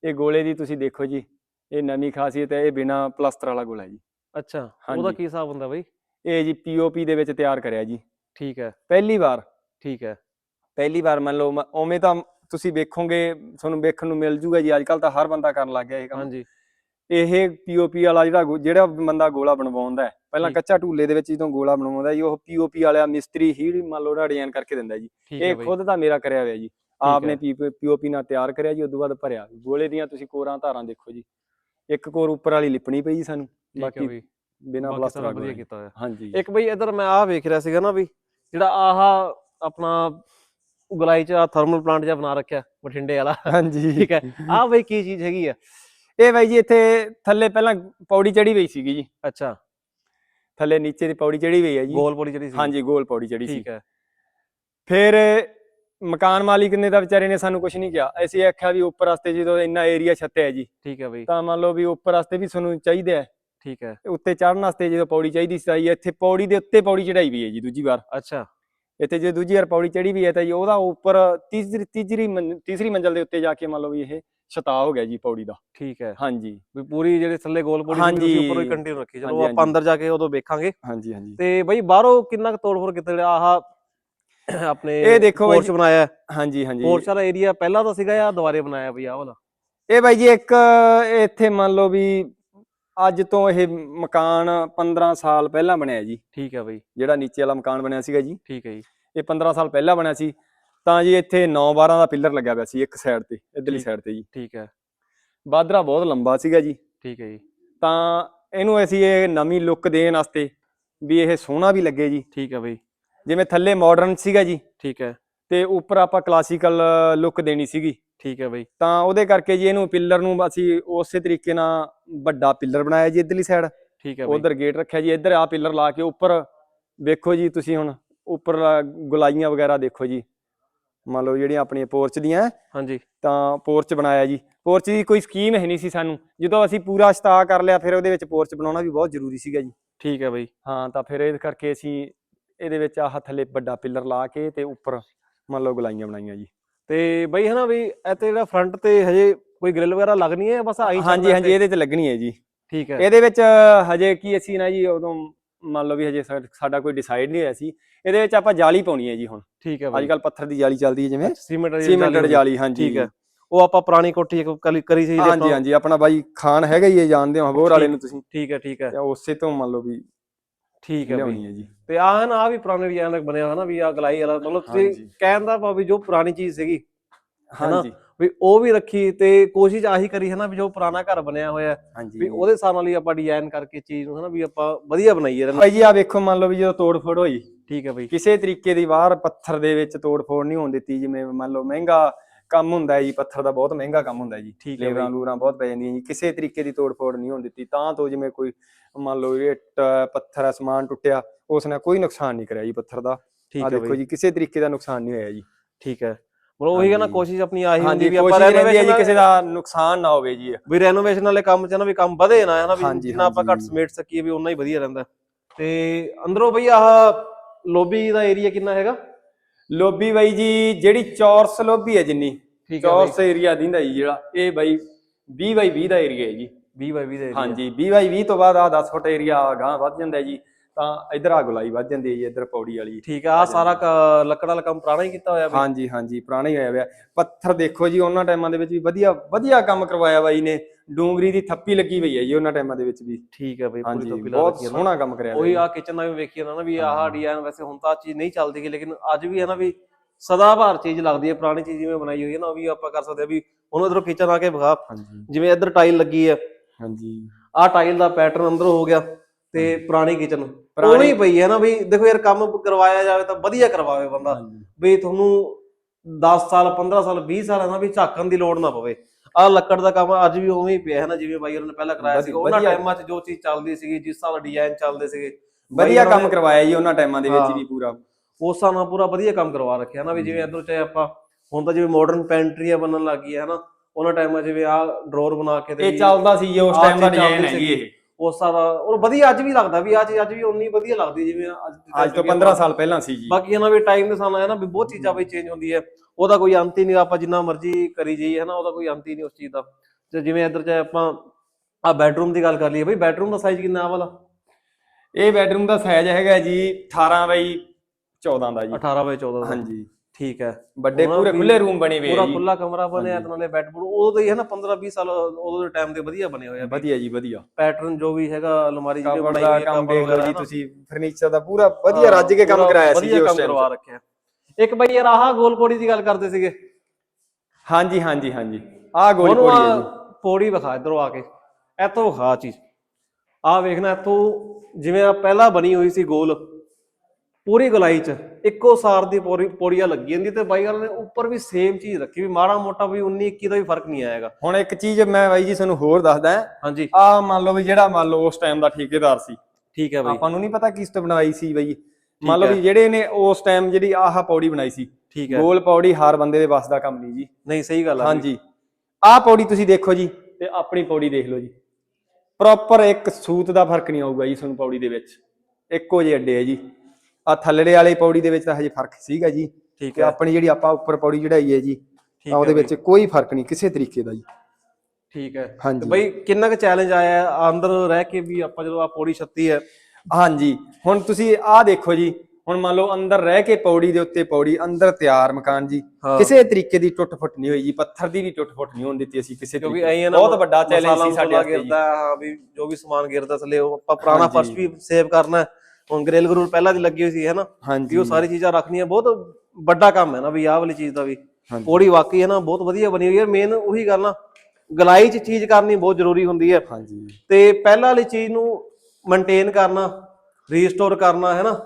ਇਹ ਗੋਲੇ ਦੀ ਤੁਸੀਂ ਦੇਖੋ ਜੀ ਇਹ ਨਵੀਂ ਖਾਸੀਅਤ ਹੈ ਇਹ ਬਿਨਾ ਪਲਸਤਰ ਵਾਲਾ ਗੋਲਾ ਹੈ ਜੀ। ਅੱਛਾ ਉਹਦਾ। ਕੀ ਹਿਸਾਬ ਹੁੰਦਾ ਬਈ? ਇਹ ਜੀ ਪੀਓਪੀ ਦੇ ਵਿੱਚ ਤਿਆਰ ਕਰਿਆ ਜੀ। ਠੀਕ ਹੈ। ਪਹਿਲੀ ਵਾਰ। ਠੀਕ ਹੈ। ਪਹਿਲੀ ਵਾਰ ਮੰਨ ਲਓ ਮ- ਉਵੇਂ ਤਾਂ ਤੁਸੀਂ ਵੇਖੋਗੇ ਤੁਹਾਨੂੰ ਵੇਖਣ ਨੂੰ ਮਿਲ ਜੂਗਾ ਜੀ ਅੱਜ ਕੱਲ ਤਾਂ ਹਰ ਬੰਦਾ ਕਰਨ ਲੱਗ ਗਿਆ ਇਹ ਕੰਮ। ਹਾਂਜੀ। ਇਹ ਪੀਓਪੀ ਵਾਲਾ ਜਿਹੜਾ ਗੋ- ਜਿਹੜਾ ਬੰਦਾ ਗੋਲਾ ਬਣਵਾਉਂਦਾ ਹੈ ਪਹਿਲਾਂ ਠੀਕ। ਕੱਚਾ ਢੂਲੇ ਦੇ ਵਿੱਚ ਜਦੋਂ ਗੋਲਾ ਬਣਵਾਉਂਦਾ ਜੀ ਉਹ ਪੀਓਪੀ ਵਾਲਾ ਮਿਸਤਰੀ ਹੀ ਮੰਨ ਲਓ ਉਹਦਾ ਡਿਜ਼ਾਈਨ ਕਰਕੇ ਦਿੰਦਾ ਜੀ। ਠੀਕ ਹੈ ਇਹ ਬਈ। ਖੁਦ ਦਾ ਮੇਰਾ ਕਰਿਆ ਹੋਇਆ ਜੀ। ਆਪ। ਨੇ ਪੀਓਪੀ ਨਾਲ ਤਿਆਰ ਕਰਿਆ ਜੀ ਉਦੋਂ ਬਾਅਦ ਭਰਿਆ। ਗੋਲੇ ਦੀਆਂ ਤੁਸੀਂ ਕੋਰਾਂ ਧਾਰਾਂ ਦੇਖੋ ਜੀ। ਇੱਕ ਕੋਰ ਉੱਪਰ ਵਾਲੀ ਲਿਪਣੀ ਪਈ ਜੀ ਸਾਨੂੰ ਠੀਕ ਹੈ ਬਾਕੀ ਬਈ। ਬਿਨਾ ਬਾਕੀ ਪਲਾਸਟਰ ਸਾਰਾ ਵਾਲਾ ਵਧੀਆ ਕੀਤਾ ਹੋਇਆ। ਹਾਂਜੀ ਇੱਕ ਬਈ ਇਧਰ ਮੈਂ ਆਹ ਵੇਖ ਰਿਹਾ ਸੀਗਾ ਨਾ ਵੀ ਜਿਹੜਾ ਆਹ ਆਪਣਾ ਗੁਲਾਈ ਚ ਥਰਮਲ ਪਲਾਂਟ ਜਿਹਾ ਬਣਾ ਰੱਖਿਆ ਬਠਿੰਡੇ ਵਾਲਾ। ਹਾਂਜੀ। ਠੀਕ ਹੈ। ਆਹ ਬਈ ਕੀ ਚੀਜ਼ ਹੈਗੀ ਆ? ਇਹ ਬਾਈ ਜੀ ਇੱਥੇ ਥੱਲੇ ਪਹਿਲਾਂ ਪੌੜੀ ਚੜੀ ਹੋਈ ਸੀਗੀ ਜੀ। ਅੱਛਾ। ਥੱਲੇ ਨੀਚੇ ਦੀ ਪੌੜੀ ਚੜੀ ਹੋਈ ਹੈ ਜੀ। ਗੋਲ ਪੋਲੀ ਜਿਹੜੀ ਸੀ ਹਾਂਜੀ ਗੋਲ ਪੌੜੀ ਚੜੀ ਸੀ। ਠੀਕ ਹੈ। ਫਿਰ ਮਕਾਨ ਮਾਲਿਕ ਨੇ ਤਾਂ ਵਿਚਾਰੇ ਨੇ ਸਾਨੂੰ ਕੁਝ ਨਹੀਂ ਕਿਹਾ। ਅਸੀਂ ਆਖਿਆ ਵੀ ਉੱਪਰ ਵਾਸਤੇ ਜਦੋਂ ਇੰਨਾ ਏਰੀਆ ਛੱਤਿਆ ਜੀ ਠੀਕ ਹੈ ਬਈ। ਤਾਂ ਮੰਨ ਲਓ ਵੀ ਉੱਪਰ ਵਾਸਤੇ ਵੀ ਤੁਹਾਨੂੰ ਚਾਹੀਦਾ ਹੈ ਠੀਕ ਹੈ। ਉੱਤੇ ਚੜ੍ਹਨ ਵਾਸਤੇ ਜਦੋਂ ਪੌੜੀ ਚਾਹੀਦੀ ਸੀ ਤਾਂ ਜੀ ਇੱਥੇ ਪੌੜੀ ਦੇ ਉੱਤੇ ਪੌੜੀ ਚੜਾਈ ਵੀ ਹੈ ਜੀ ਦੂਜੀ ਵਾਰ। ਅੱਛਾ। ਇੱਥੇ ਜੇ ਦੂਜੀ ਵਾਰ ਪੌੜੀ ਚੜੀ ਵੀ ਹੈ ਤਾਂ ਜੀ ਉਹਦਾ ਉੱਪਰ ਤੀਸਰੀ ਤੀਸਰੀ ਤੀਸਰੀ ਮੰਜ਼ਲ ਦੇ ਉੱਤੇ ਜਾ ਕੇ ਮੰਨ ਲਓ ਵੀ ਇਹ ਛਤਾ ਹੋ ਗਿਆ ਜੀ ਪੌੜੀ ਦਾ। ਠੀਕ ਹੈ। ਹਾਂਜੀ। ਵੀ ਪੂਰੀ ਜਿਹੜੇ ਥੱਲੇ ਗੋਲ ਸੀ ਤੁਸੀਂ। ਉੱਪਰੋਂ ਹੀ ਕੰਟੀਨਿਊ ਰੱਖੀ। ਚਲੋ ਆਪਾਂ। ਅੰਦਰ ਜਾ ਕੇ ਉਦੋਂ ਵੇਖਾਂਗੇ। ਹਾਂਜੀ ਹਾਂਜੀ। ਤੇ ਬਈ ਬਾਹਰੋਂ ਕਿੰਨਾ ਕੁ ਤੋੜਫੋੜ ਕੀਤਾ ਜਿਹੜਾ ਆਹ ਆਪਣੇ ਇਹ ਦੇਖੋ ਬਾਈ ਪੋਰਚ ਬਣਾਇਆ। ਹਾਂਜੀ ਹਾਂਜੀ। ਪੋਰਚ ਵਾਲਾ ਏਰੀਆ ਪਹਿਲਾਂ ਤਾਂ ਸੀਗਾ ਜਾਂ ਦੁਬਾਰੇ ਬਣਾਇਆ ਬਈ ਆਹ ਵਾਲਾ? ਇਹ ਬਾਈ ਜੀ ਇੱਕ ਇੱਥੇ ਮੰਨ ਲਓ ਵੀ ਅੱਜ ਤੋਂ ਇਹ ਮਕਾਨ 15 ਸਾਲ ਪਹਿਲਾਂ ਬਣਿਆ ਜੀ। ਠੀਕ ਹੈ ਬਈ। ਜਿਹੜਾ ਨੀਚੇ ਵਾਲਾ ਮਕਾਨ ਬਣਿਆ ਸੀਗਾ ਜੀ। ਠੀਕ ਹੈ ਜੀ। ਇਹ 15 ਸਾਲ ਪਹਿਲਾਂ ਬਣਿਆ ਸੀ। ਤਾਂ ਜੀ ਇੱਥੇ 9 12 ਦਾ ਪਿੱਲਰ ਲੱਗਿਆ ਹੋਇਆ ਸੀ ਇੱਕ ਸਾਈਡ ਤੇ ਇਧਰਲੀ। ਸਾਈਡ ਤੇ ਜੀ। ਠੀਕ ਹੈ ਬਾਦਰਾ ਬਹੁਤ ਲੰਬਾ ਸੀਗਾ ਜੀ। ਠੀਕ ਹੈ ਜੀ। ਤਾਂ ਇਹਨੂੰ ਅਸੀਂ ਇਹ ਨਵੀਂ ਲੁੱਕ ਦੇਣ ਵਾਸਤੇ ਵੀ ਇਹ ਸੋਹਣਾ ਵੀ ਲੱਗੇ ਜੀ। ਠੀਕ ਹੈ ਬਈ। ਜਿਵੇਂ ਥੱਲੇ ਮਾਡਰਨ ਸੀਗਾ ਜੀ। ਠੀਕ ਹੈ ਤੇ ਉੱਪਰ ਆਪਾਂ ਕਲਾਸੀਕਲ ਲੁੱਕ ਦੇਣੀ ਸੀਗੀ। ਠੀਕ ਹੈ ਬਈ। ਤਾਂ ਉਹਦੇ ਕਰਕੇ ਜੀ ਇਹਨੂੰ ਪਿੱਲਰ ਨੂੰ ਅਸੀਂ ਉਸੇ ਤਰੀਕੇ ਨਾਲ ਵੱਡਾ ਪਿੱਲਰ ਬਣਾਇਆ ਜੀ ਇਧਰਲੀ ਸਾਈਡ ਠੀਕ ਹੈ ਬਈ। ਉਧਰ ਗੇਟ ਰੱਖਿਆ ਜੀ ਇੱਧਰ ਆ ਪਿੱਲਰ ਲਾ ਕੇ ਉੱਪਰ। ਵੇਖੋ ਜੀ ਤੁਸੀਂ ਹੁਣ ਉੱਪਰ ਗੁਲਾਈਆਂ ਵਗੈਰਾ ਦੇਖੋ ਜੀ। ਮੰਨ ਲਓ ਜਿਹੜੀਆਂ ਆਪਣੀਆਂ ਪੋਰਚ ਦੀਆਂ ਹਾਂਜੀ। ਤਾਂ ਪੋਰਚ ਬਣਾਇਆ ਜੀ। ਪੋਰਚ ਦੀ ਕੋਈ ਸਕੀਮ ਹੈ ਨਹੀਂ ਸੀ ਸਾਨੂੰ। ਜਦੋਂ ਅਸੀਂ ਪੂਰਾ ਸਤਾ ਕਰ ਲਿਆ ਫਿਰ ਉਹਦੇ ਵਿੱਚ ਪੋਰਚ ਬਣਾਉਣਾ ਵੀ ਬਹੁਤ ਜ਼ਰੂਰੀ ਸੀਗਾ ਜੀ। ਠੀਕ ਹੈ ਬਈ। ਹਾਂ ਤਾਂ ਫਿਰ ਇਹ ਕਰਕੇ ਅਸੀਂ ਇਹਦੇ ਵਿੱਚ ਆਹ ਥੱਲੇ ਵੱਡਾ ਪਿੱਲਰ ਲਾ ਕੇ ਤੇ ਉੱਪਰ ਮੰਨ ਲਓ ਗੁਲਾਈਆਂ ਬਣਾਈਆਂ ਜੀ। ਤੇ ਬਈ ਹਨਾ ਵੀ ਇੱਥੇ ਜਿਹੜਾ ਫਰੰਟ ਤੇ ਹਜੇ ਕੋਈ ਗ੍ਰਿਲ ਵਗੈਰਾ ਲੱਗਣੀ ਹੈ ਬਸ ਆਈ ਹਾਂਜੀ ਹਾਂਜੀ ਇਹਦੇ 'ਚ ਲੱਗਣੀ ਹੈ ਜੀ। ਠੀਕ ਹੈ। ਇਹਦੇ ਵਿੱਚ ਹਜੇ ਕੀ ਅਸੀਂ ਨਾ ਜੀ ਉਦੋਂ ਮੰਨ ਲਓ ਵੀ ਹਜੇ ਸਾਡਾ ਕੋਈ ਡਿਸਾਈਡ ਨਹੀਂ ਹੋਇਆ ਸੀ। ਇਹਦੇ ਵਿੱਚ ਆਪਾਂ ਜਾਲੀ ਪਾਉਣੀ ਹੈ ਜੀ ਹੁਣ। ਠੀਕ ਹੈ ਅੱਜ ਕੱਲ ਪੱਥਰ ਦੀ ਜਾਲੀ ਚੱਲਦੀ ਹੈ ਜਿਵੇਂ। ਸੀਮੈਂਟ ਵਾਲੀ ਸੀਮੈਂਟਡ ਹੁੰਦੀ। ਜਾਲੀ ਹਾਂਜੀ। ਠੀਕ ਹੈ। ਉਹ ਆਪਾਂ ਪੁਰਾਣੀ ਕੋਠੀ ਇੱਕ ਕਰੀ ਸੀ ਜੀ ਹਾਂਜੀ। ਹਾਂਜੀ ਆਪਣਾ ਬਾਈ ਖਾਨ ਹੈਗਾ ਹੀ ਇਹ ਜਾਣਦੇ ਹੋ ਹਬੋਰ ਵਾਲੇ ਨੂੰ ਤੁਸੀਂ। ਠੀਕ ਹੈ ਠੀਕ ਹੈ। ਤੇ ਉਸੇ ਤੋਂ ਮੰਨ ਲਓ ਵੀ ਠੀਕ ਹੈ ਬਈ ਲਿਆਉਣੀ ਹੈ ਜੀ ਤੇ ਆਹ ਨਾ ਆ ਵੀ ਪੁਰਾਣੇ ਡਿਜ਼ਾਈਨ ਦਾ ਬਣਿਆ ਹੋਇਆ ਨਾ ਵੀ ਆ ਗਲਾਈ ਵਾਲਾ ਮਤਲਬ ਤੁਸੀਂ। ਕਹਿਣ ਦਾ ਭਾਵ ਵੀ ਜੋ ਪੁਰਾਣੀ ਚੀਜ਼ ਸੀਗੀ ਹਨਾ? ਹਾਂਜੀ ਵੀ ਉਹ ਵੀ ਰੱਖੀ ਤੇ ਕੋਸ਼ਿਸ਼ ਆਹੀ ਕਰੀ ਹੈ ਨਾ ਵੀ ਜੋ ਪੁਰਾਣਾ ਘਰ ਬਣਿਆ ਹੋਇਆ ਵੀ ਉਹਦੇ ਹਿਸਾਬ ਨਾਲ ਹੀ ਆਪਾਂ ਡਿਜ਼ਾਈਨ ਕਰਕੇ ਚੀਜ਼ ਨੂੰ ਹਨਾ ਵੀ ਆਪਾਂ ਵਧੀਆ ਬਣਾਈਏ ਇਹਨੂੰ। ਭਾਈ ਜੀ ਆ ਵੇਖੋ ਮੰਨ ਲਓ ਵੀ ਜਦੋਂ ਤੋੜ ਫੋੜ ਹੋਈ ਠੀਕ ਹੈ ਬਈ ਕਿਸੇ ਤਰੀਕੇ ਦੀ ਬਾਹਰ ਪੱਥਰ ਦੇ ਵਿੱਚ ਤੋੜ ਫੋੜ ਨਹੀਂ ਹੋਣ ਦਿੱਤੀ ਜਿਵੇਂ ਮੰਨ ਲਓ ਮਹਿੰਗਾ ਕੰਮ ਹੁੰਦਾ ਜੀ ਪੱਥਰ ਦਾ ਬਹੁਤ ਮਹਿੰਗਾ ਕੰਮ ਹੁੰਦਾ ਜੀ। ਠੀਕ ਹੈ ਲੇਬਰਾਂ ਲੂਰਾਂ ਬਹੁਤ ਪੈ ਜਾਂਦੀਆਂ ਜੀ। ਕਿਸੇ ਤਰੀਕੇ ਦੀ ਤੋੜ ਫੋੜ ਨਹੀਂ ਹੋਣ ਦਿੱਤੀ। ਤਾਂ ਤੋਂ ਜਿਵੇਂ ਕੋਈ ਮੰਨ ਲਓ ਇੱਟ ਪੱਥਰ ਆ, ਸਮਾਨ ਟੁੱਟਿਆ ਉਸ ਨੇ ਕੋਈ ਨੁਕਸਾਨ ਨਹੀਂ ਕਰਿਆ ਜੀ ਪੱਥਰ ਦਾ। ਠੀਕ ਹੈ ਦੇਖੋ ਜੀ ਕਿਸੇ ਤਰੀਕੇ ਦਾ ਨੁਕਸਾਨ ਨਹੀਂ ਹੋਇਆ ਜੀ। ਠੀਕ ਹੈ। ਮਤਲਬ ਉਹੀ ਹਾਂਜੀ। ਕੋਸ਼ਿਸ਼ ਆਪਣੀ ਆਹੀ ਹੁੰਦੀ ਵੀ ਆਪਾਂ ਹੈ ਜੀ ਕਿਸੇ ਦਾ ਨੁਕਸਾਨ ਨਾ ਹੋਵੇ ਜੀ। ਵੀ ਰੈਨੋਵੇਸ਼ਨ ਵਾਲੇ ਕੰਮ ਚ ਨਾ ਵੀ ਕੰਮ ਵਧੇ ਨਾ ਹੈ ਨਾ ਵੀ ਜਿੰਨਾ ਆਪਾਂ ਘੱਟ। ਸਮੇਟ ਸਕੀਏ ਵੀ ਉਨਾ ਹੀ ਵਧੀਆ ਰਹਿੰਦਾ। ਤੇ ਅੰਦਰੋਂ ਬਈ ਆਹ ਲੋਬੀ ਦਾ ਏਰੀਆ ਕਿੰਨਾ ਹੈਗਾ? ਲੋਬੀ ਬਾਈ ਜੀ ਜਿਹੜੀ ਚੌਰਸ ਲੋਬੀ ਹੈ ਜਿੰਨੀ ਠੀਕ ਹੈ ਚੌਰਸ ਏਰੀਆ ਦਿੰਦਾ ਜੀ ਜਿਹੜਾ ਇਹ ਬਾਈ 20 ਬਾਈ 20 ਦਾ ਏਰੀਆ ਹੈ ਜੀ। 20 ਬਾਈ 20 ਦਾ ਹਾਂਜੀ 20 ਬਾਈ 20 ਤੋਂ ਬਾਅਦ ਆ 10 ਫੁੱਟ ਏਰੀਆ ਗਾਂ ਵੱਧ ਜਾਂਦਾ ਹੈ ਜੀ। ਤਾਂ ਇਧਰ ਆ ਗੁਲਾਈ ਵੱਧ ਜਾਂਦੀ ਹੈ ਜੀ ਇਧਰ ਪੌੜੀ ਵਾਲੀ। ਠੀਕ ਆ ਸਾਰਾ ਲੱਕੜ ਵਾਲਾ ਕੰਮ ਪੁਰਾਣਾ ਹੀ ਕੀਤਾ ਹੋਇਆ ਬਈ ਹਾਂਜੀ ਹਾਂਜੀ ਪੁਰਾਣਾ ਹੀ ਹੋਇਆ ਹੋਇਆ ਪੱਥਰ ਦੇਖੋ ਜੀ ਉਹਨਾਂ ਟਾਈਮਾਂ ਦੇ ਵਿੱਚ ਵੀ ਵਧੀਆ ਵਧੀਆ ਕੰਮ ਕਰਵਾਇਆ ਬਾਈ ਨੇ। ਡੂੰਗਰੀ ਦੀ ਥੱਪੀ ਲੱਗੀ ਹੋਈ ਹੈ ਜੀ ਉਹਨਾਂ ਟਾਈਮਾਂ ਦੇ ਵਿੱਚ ਵੀ। ਠੀਕ ਹੈ ਬਈ ਪੂਰੀ ਹਾਂਜੀ ਲਾ ਬਹੁਤ ਹੈ ਸੋਹਣਾ ਕੰਮ ਕਰਿਆ ਉਹੀ ਆ ਕਿਚਨ ਦਾ ਵੀ ਵੇਖੀਏ ਨਾ ਵੀ ਆਹ। ਡਿਜ਼ਾਈਨ ਵੈਸੇ ਹੁਣ ਤਾਂ ਆਹ ਚੀਜ਼ ਨਹੀਂ ਚੱਲਦੀ ਗੀ ਲੇਕਿਨ ਅੱਜ ਵੀ ਹੈ ਨਾ ਵੀ ਸਦਾ ਭਾਰ ਚੀਜ਼ ਲੱਗਦੀ ਹੈ ਪੁਰਾਣੀ ਚੀਜ਼ ਜਿਵੇਂ ਬਣਾਈ ਹੋਈ ਹੈ ਨਾ ਉਹ ਵੀ ਆਪਾਂ ਕਰ ਸਕਦੇ ਆ ਵੀ ਉਹਨੂੰ ਇਧਰੋਂ ਕਿਚਨ ਆ ਕੇ ਵਿਖਾ। ਹਾਂਜੀ। ਜਿਵੇਂ ਇੱਧਰ ਟਾਈਲ ਲੱਗੀ ਹੈ। ਹਾਂਜੀ। ਆਹ ਟਾਈਲ ਦਾ ਪੈਟਰਨ ਅੰਦਰੋਂ ਹੋ ਗਿਆ। ਤੇ ਪੁਰਾਣੀ ਕਿਚਨ ਪੁਰਾਣੀ- ਪੁਰਾਣੀ ਪਈ ਹੈ ਨਾ ਵੀ ਦੇਖੋ ਯਾਰ ਕੰਮ ਕਰਵਾਇਆ ਜਾਵੇ ਤਾਂ ਵਧੀਆ ਕਰਵਾਵੇ ਬੰਦਾ। ਵੀ ਤੁਹਾਨੂੰ 10 ਸਾਲ 15 ਸਾਲ 20 ਸਾਲ ਹੈ ਨਾ ਵੀ ਝਾਕਣ ਦੀ ਲੋੜ ਨਾ ਪਵੇ। ਆਹ ਲੱਕੜ ਦਾ ਕੰਮ ਅੱਜ ਵੀ ਉਵੇਂ ਹੀ ਪਿਆ ਹੈ ਨਾ ਜਿਵੇਂ ਬਾਈ ਉਹਨਾਂ ਨੇ ਪਹਿਲਾਂ ਕਰਾਇਆ ਸੀ। ਉਹਨਾਂ। ਟਾਈਮਾਂ 'ਚ ਜੋ ਚੀਜ਼ ਚੱਲਦੀ ਸੀਗੀ ਜਿਸ ਨਾਲ ਡਿਜ਼ਾਈਨ ਚੱਲਦੇ ਸੀਗੇ। ਵਧੀਆ ਕੰਮ ਨੇ ਕਰਵਾਇਆ ਜੀ ਉਹਨਾਂ ਟਾਈਮਾਂ ਦੇ ਵਿੱਚ ਹਾਂ। ਵੀ ਪੂਰਾ। ਉਸ ਹਿਸਾਬ ਨਾਲ ਪੂਰਾ ਵਧੀਆ ਕੰਮ ਕਰਵਾ ਰੱਖਿਆ ਨਾ ਵੀ ਜਿਵੇਂ ਇੱਧਰ ਚਾਹੇ ਆਪਾਂ ਹੁਣ ਤਾਂ ਜਿਵੇਂ ਮਾਡਰਨ ਪੈਂਟਰੀਆਂ ਬਣਨ ਲੱਗ ਗਈਆਂ ਹਨਾ ਉਹਨਾਂ ਟਾਈਮਾਂ ਜਿਵੇਂ ਆਹ ਡਰਾਅਰ ਬਣਾ ਕੇ ਤੇ ਇਹ ਚੱਲਦਾ ਸੀ ਜੀ ਉਸ ਟਾਈਮ ਦਾ ਡਿਜ਼ਾਈਨ ਹੈਗੀ। ਇਹ। ਹਿਸਾਬ ਦਾ ਉਹ ਵਧੀਆ ਅੱਜ ਵੀ ਲੱਗਦਾ ਵੀ ਚੀਜ਼ ਅੱਜ ਵੀ ਉਨੀ ਵਧੀਆ ਲੱਗਦੀ ਜਿਵੇਂ ਅੱਜ ਦੀ ਅੱਜ ਤੋਂ time 15 ਸਾਲ ਪਹਿਲਾਂ ਸੀ ਜੀ। ਬਾਕੀ ਇਹਨਾਂ ਵੀ ਟਾਈਮ ਦੇ ਸਾਹਮਣੇ ਹੈ ਨਾ ਵੀ ਬਹੁਤ ਚੀਜ਼ਾਂ ਬਈ ਚੇਂਜ ਹੁੰਦੀ ਹੈ। ਉਹਦਾ ਕੋਈ ਅੰਤ ਹੀ ਨਹੀਂ ਆਪਾਂ ਜਿੰਨਾ ਮਰਜ਼ੀ ਕਰੀ ਜਾਈਏ ਹੈ ਨਾ ਉਹਦਾ ਕੋਈ ਅੰਤ ਹੀ ਨਹੀਂ ਉਸ ਚੀਜ਼ ਦਾ। ਤੇ ਜਿਵੇਂ ਇੱਧਰ ਚਾਹੇ ਆਪਾਂ ਆ ਬੈਡਰੂਮ ਦੀ ਗੱਲ ਕਰ ਲਈਏ ਬਈ ਬੈਡਰੂਮ ਦਾ ਸਾਈਜ਼ ਕਿੰਨਾ ਆ ਵਾਲਾ? ਇਹ ਬੈਡਰੂਮ ਦਾ ਸਾਈਜ਼ ਹੈਗਾ ਜੀ 18 ਬਾਈ 14 ਦਾ ਜੀ। 18 ਬਾਈ 14 ਦਾ। ਹਾਂਜੀ। ਠੀਕ ਹੈ। ਵੱਡੇ ਉਹਨਾਂ ਪੂਰੇ ਵੀ ਖੁੱਲੇ ਰੂਮ ਬਣੇ ਹੋਏ ਆ ਪੂਰਾ ਜੀ। ਖੁੱਲਾ ਕਮਰਾ ਬਣਿਆ। ਤੇ ਨਾਲੇ ਬੈੱਡ ਬੁੱਡ ਉਦੋਂ ਦੇ ਹੀ ਹੈ ਨਾ 15 20 ਸਾਲ ਉਦੋਂ ਦੇ ਟਾਈਮ ਦੇ ਵਧੀਆ ਬਣੇ ਹੋਏ ਆ ਵਧੀਆ ਜੀ ਵਧੀਆ। ਪੈਟਰਨ ਜੋ ਵੀ ਹੈਗਾ ਅਲਮਾਰੀ ਜਿਹੜੀ ਬਣਾਈ ਦਾ ਹੋਈ ਕੰਮ ਦੇਖ ਲਓ ਜੀ। ਤੁਸੀਂ ਫਰਨੀਚਰ ਦਾ ਪੂਰਾ ਵਧੀਆ ਰੱਜ ਕੇ ਕੰਮ ਕਰਾਇਆ ਸੀ ਜੀ ਵਧੀਆ ਉਸ ਕੰਮ ਕਰਵਾ ਰੱਖਿਆ। ਇੱਕ ਬਈ ਯਾਰ ਆਹ ਗੋਲ ਪੌੜੀ ਦੀ ਗੱਲ ਕਰਦੇ ਸੀਗੇ। ਹਾਂਜੀ ਹਾਂਜੀ ਹਾਂਜੀ। ਆਹ ਗੋਲੀ ਉਹਨੂੰ ਪੌੜੀ ਹੈ ਆਹ ਜੀ। ਪੌੜੀ ਵਿਖਾ ਇਧਰੋਂ ਆ ਕੇ। ਇੱਥੋਂ ਵਿਖਾ ਚੀਜ਼। ਆਹ ਵੇਖਣਾ ਇੱਥੋਂ ਜਿਵੇਂ ਆ ਪਹਿਲਾਂ ਬਣੀ ਹੋਈ ਸੀ ਗੋਲ। ਪੂਰੀ ਗਲਾਈ ਚ ਇੱਕੋ ਸਾਰ ਦੀ ਪੌੜੀ ਪੌੜੀਆਂ ਲੱਗੀ ਜਾਂਦੀ ਤੇ ਬਾਈ ਗੱਲ ਨੇ ਉੱਪਰ ਵੀ ਸੇਮ ਚੀਜ਼ ਰੱਖੀ ਵੀ ਮਾੜਾ ਮੋਟਾ ਵੀ 19 21 ਦਾ ਵੀ ਫ਼ਰਕ ਨਹੀਂ ਆਏਗਾ। ਹੁਣ ਇੱਕ ਚੀਜ਼ ਮੈਂ ਬਾਈ ਜੀ ਤੁਹਾਨੂੰ ਹੋਰ ਦੱਸਦਾ ਹਾਂਜੀ। ਆ ਮੰਨ ਲਓ ਵੀ ਜਿਹੜਾ ਮੰਨ ਲਓ ਉਸ ਟਾਈਮ ਦਾ ਠੇਕੇਦਾਰ ਸੀ। ਠੀਕ ਹੈ ਬਾਈ। ਆਪਾਂ ਨੂੰ ਨਹੀਂ ਪਤਾ ਕਿਸ ਤੋਂ ਬਣਵਾਈ ਸੀ ਬਾਈ। ਮੰਨ ਲਓ ਹੈ। ਵੀ ਜਿਹੜੇ ਨੇ ਉਸ ਟਾਈਮ ਜਿਹੜੀ ਆਹ ਪੌੜੀ ਬਣਾਈ ਸੀ। ਠੀਕ ਹੈ। ਗੋਲ ਪੌੜੀ ਹਰ ਬੰਦੇ ਦੇ ਵੱਸ ਦਾ ਕੰਮ ਨਹੀਂ ਜੀ। ਨਹੀਂ ਸਹੀ ਗੱਲ ਆ ਬਈ। ਹਾਂਜੀ। ਆਹ ਪੌੜੀ ਤੁਸੀਂ ਦੇਖੋ ਜੀ ਤੇ ਆਪਣੀ ਪੌੜੀ ਦੇਖ ਲਓ ਜੀ। ਪ੍ਰੋਪਰ ਇੱਕ ਸੂਤ ਦਾ ਫ਼ਰਕ ਨਹੀਂ ਆਊਗਾ ਜੀ ਤੁਹਾਨੂੰ ਪੌੜੀ ਦੇ ਵਿੱਚ। ਇੱਕੋ ਜਿਹੇ ਅੱਡੇ ਹੈ ਜੀ। ਆ ਥੱਲੜੇ ਵਾਲੀ ਪੌੜੀ ਦੇ ਵਿੱਚ ਤਾਂ ਹਜੇ ਫ਼ਰਕ ਸੀਗਾ ਜੀ। ਠੀਕ ਹੈ। ਆਪਣੀ ਜਿਹੜੀ ਆਪਾਂ ਉੱਪਰ ਪੌੜੀ ਚੜਾਈ ਹੈ ਜੀ ਤਾਂ ਉਹਦੇ ਵਿੱਚ ਕੋਈ ਫ਼ਰਕ ਨਹੀਂ ਕਿਸੇ ਤਰੀਕੇ ਦਾ ਜੀ। ਠੀਕ ਹੈ। ਤੇ ਹਾਂਜੀ ਬਈ ਕਿੰਨਾ ਕੁ ਚੈਲੰਜ ਆਇਆ? ਅੰਦਰ ਰਹਿ ਕੇ ਵੀ ਆਪਾਂ ਜਦੋਂ ਆ ਪੌੜੀ ਛੱਤੀ ਹੈ। ਹਾਂਜੀ ਹੁਣ ਤੁਸੀਂ ਆਹ ਦੇਖੋ ਜੀ ਹੁਣ ਮੰਨ ਲਓ ਅੰਦਰ ਰਹਿ ਕੇ ਪੌੜੀ ਦੇ ਉੱਤੇ ਪੌੜੀ ਅੰਦਰ ਤਿਆਰ ਮਕਾਨ ਜੀ। ਕਿਸੇ ਤਰੀਕੇ ਦੀ ਟੁੱਟ ਫੁੱਟ ਨਹੀਂ ਹੋਈ ਜੀ ਪੱਥਰ ਦੀ ਵੀ ਟੁੱਟ ਫੁੱਟ ਨਹੀਂ ਹੋਣ ਦਿੱਤੀ ਅਸੀਂ ਕਿਸੇ ਕਿਉਂਕਿ ਐਂ ਨਾ ਬਹੁਤ ਵੱਡਾ ਚੈਲੰਜ ਸੀ ਸਾਡੇ ਵਾਸਤੇ ਗਿਰਦਾ ਹੈ, ਹਾਂ ਵੀ ਜੋ ਵੀ ਸਮਾਨ ਗਿਰਦਾ ਥੱਲੇ ਉਹ ਆਪਾਂ ਪੁਰਾਣਾ। ਫਰਸ਼ ਵੀ ਸੇਵ ਕਰਨਾ। ਹੁਣ ਗ੍ਰਿਲ ਗਰੂਲ ਪਹਿਲਾਂ ਦੀ ਲੱਗੀ ਹੋਈ ਸੀ ਹੈ ਨਾ? ਹਾਂਜੀ। ਉਹ ਸਾਰੀ ਚੀਜ਼ਾਂ ਰੱਖਣੀਆਂ ਬਹੁਤ ਵੱਡਾ ਕੰਮ ਹੈ ਨਾ ਵੀ ਆਹ ਵਾਲੀ ਚੀਜ਼ ਦਾ ਵੀ। ਪੌੜੀ ਵਾਕਈ ਹੈ ਨਾ ਬਹੁਤ ਵਧੀਆ ਬਣੀ ਹੋਈ ਹੈ। ਮੇਨ ਉਹੀ ਗੱਲ ਨਾ ਗਲਾਈ 'ਚ ਚੀਜ਼ ਕਰਨੀ ਬਹੁਤ ਜ਼ਰੂਰੀ ਹੁੰਦੀ ਹੈ। ਹਾਂਜੀ। ਤੇ ਪਹਿਲਾਂ ਵਾਲੀ ਚੀਜ਼ ਨੂੰ ਮੇਨਟੇਨ ਕਰਨਾ ਰੀਸਟੋਰ ਕਰਨਾ ਹੈ ਨਾ?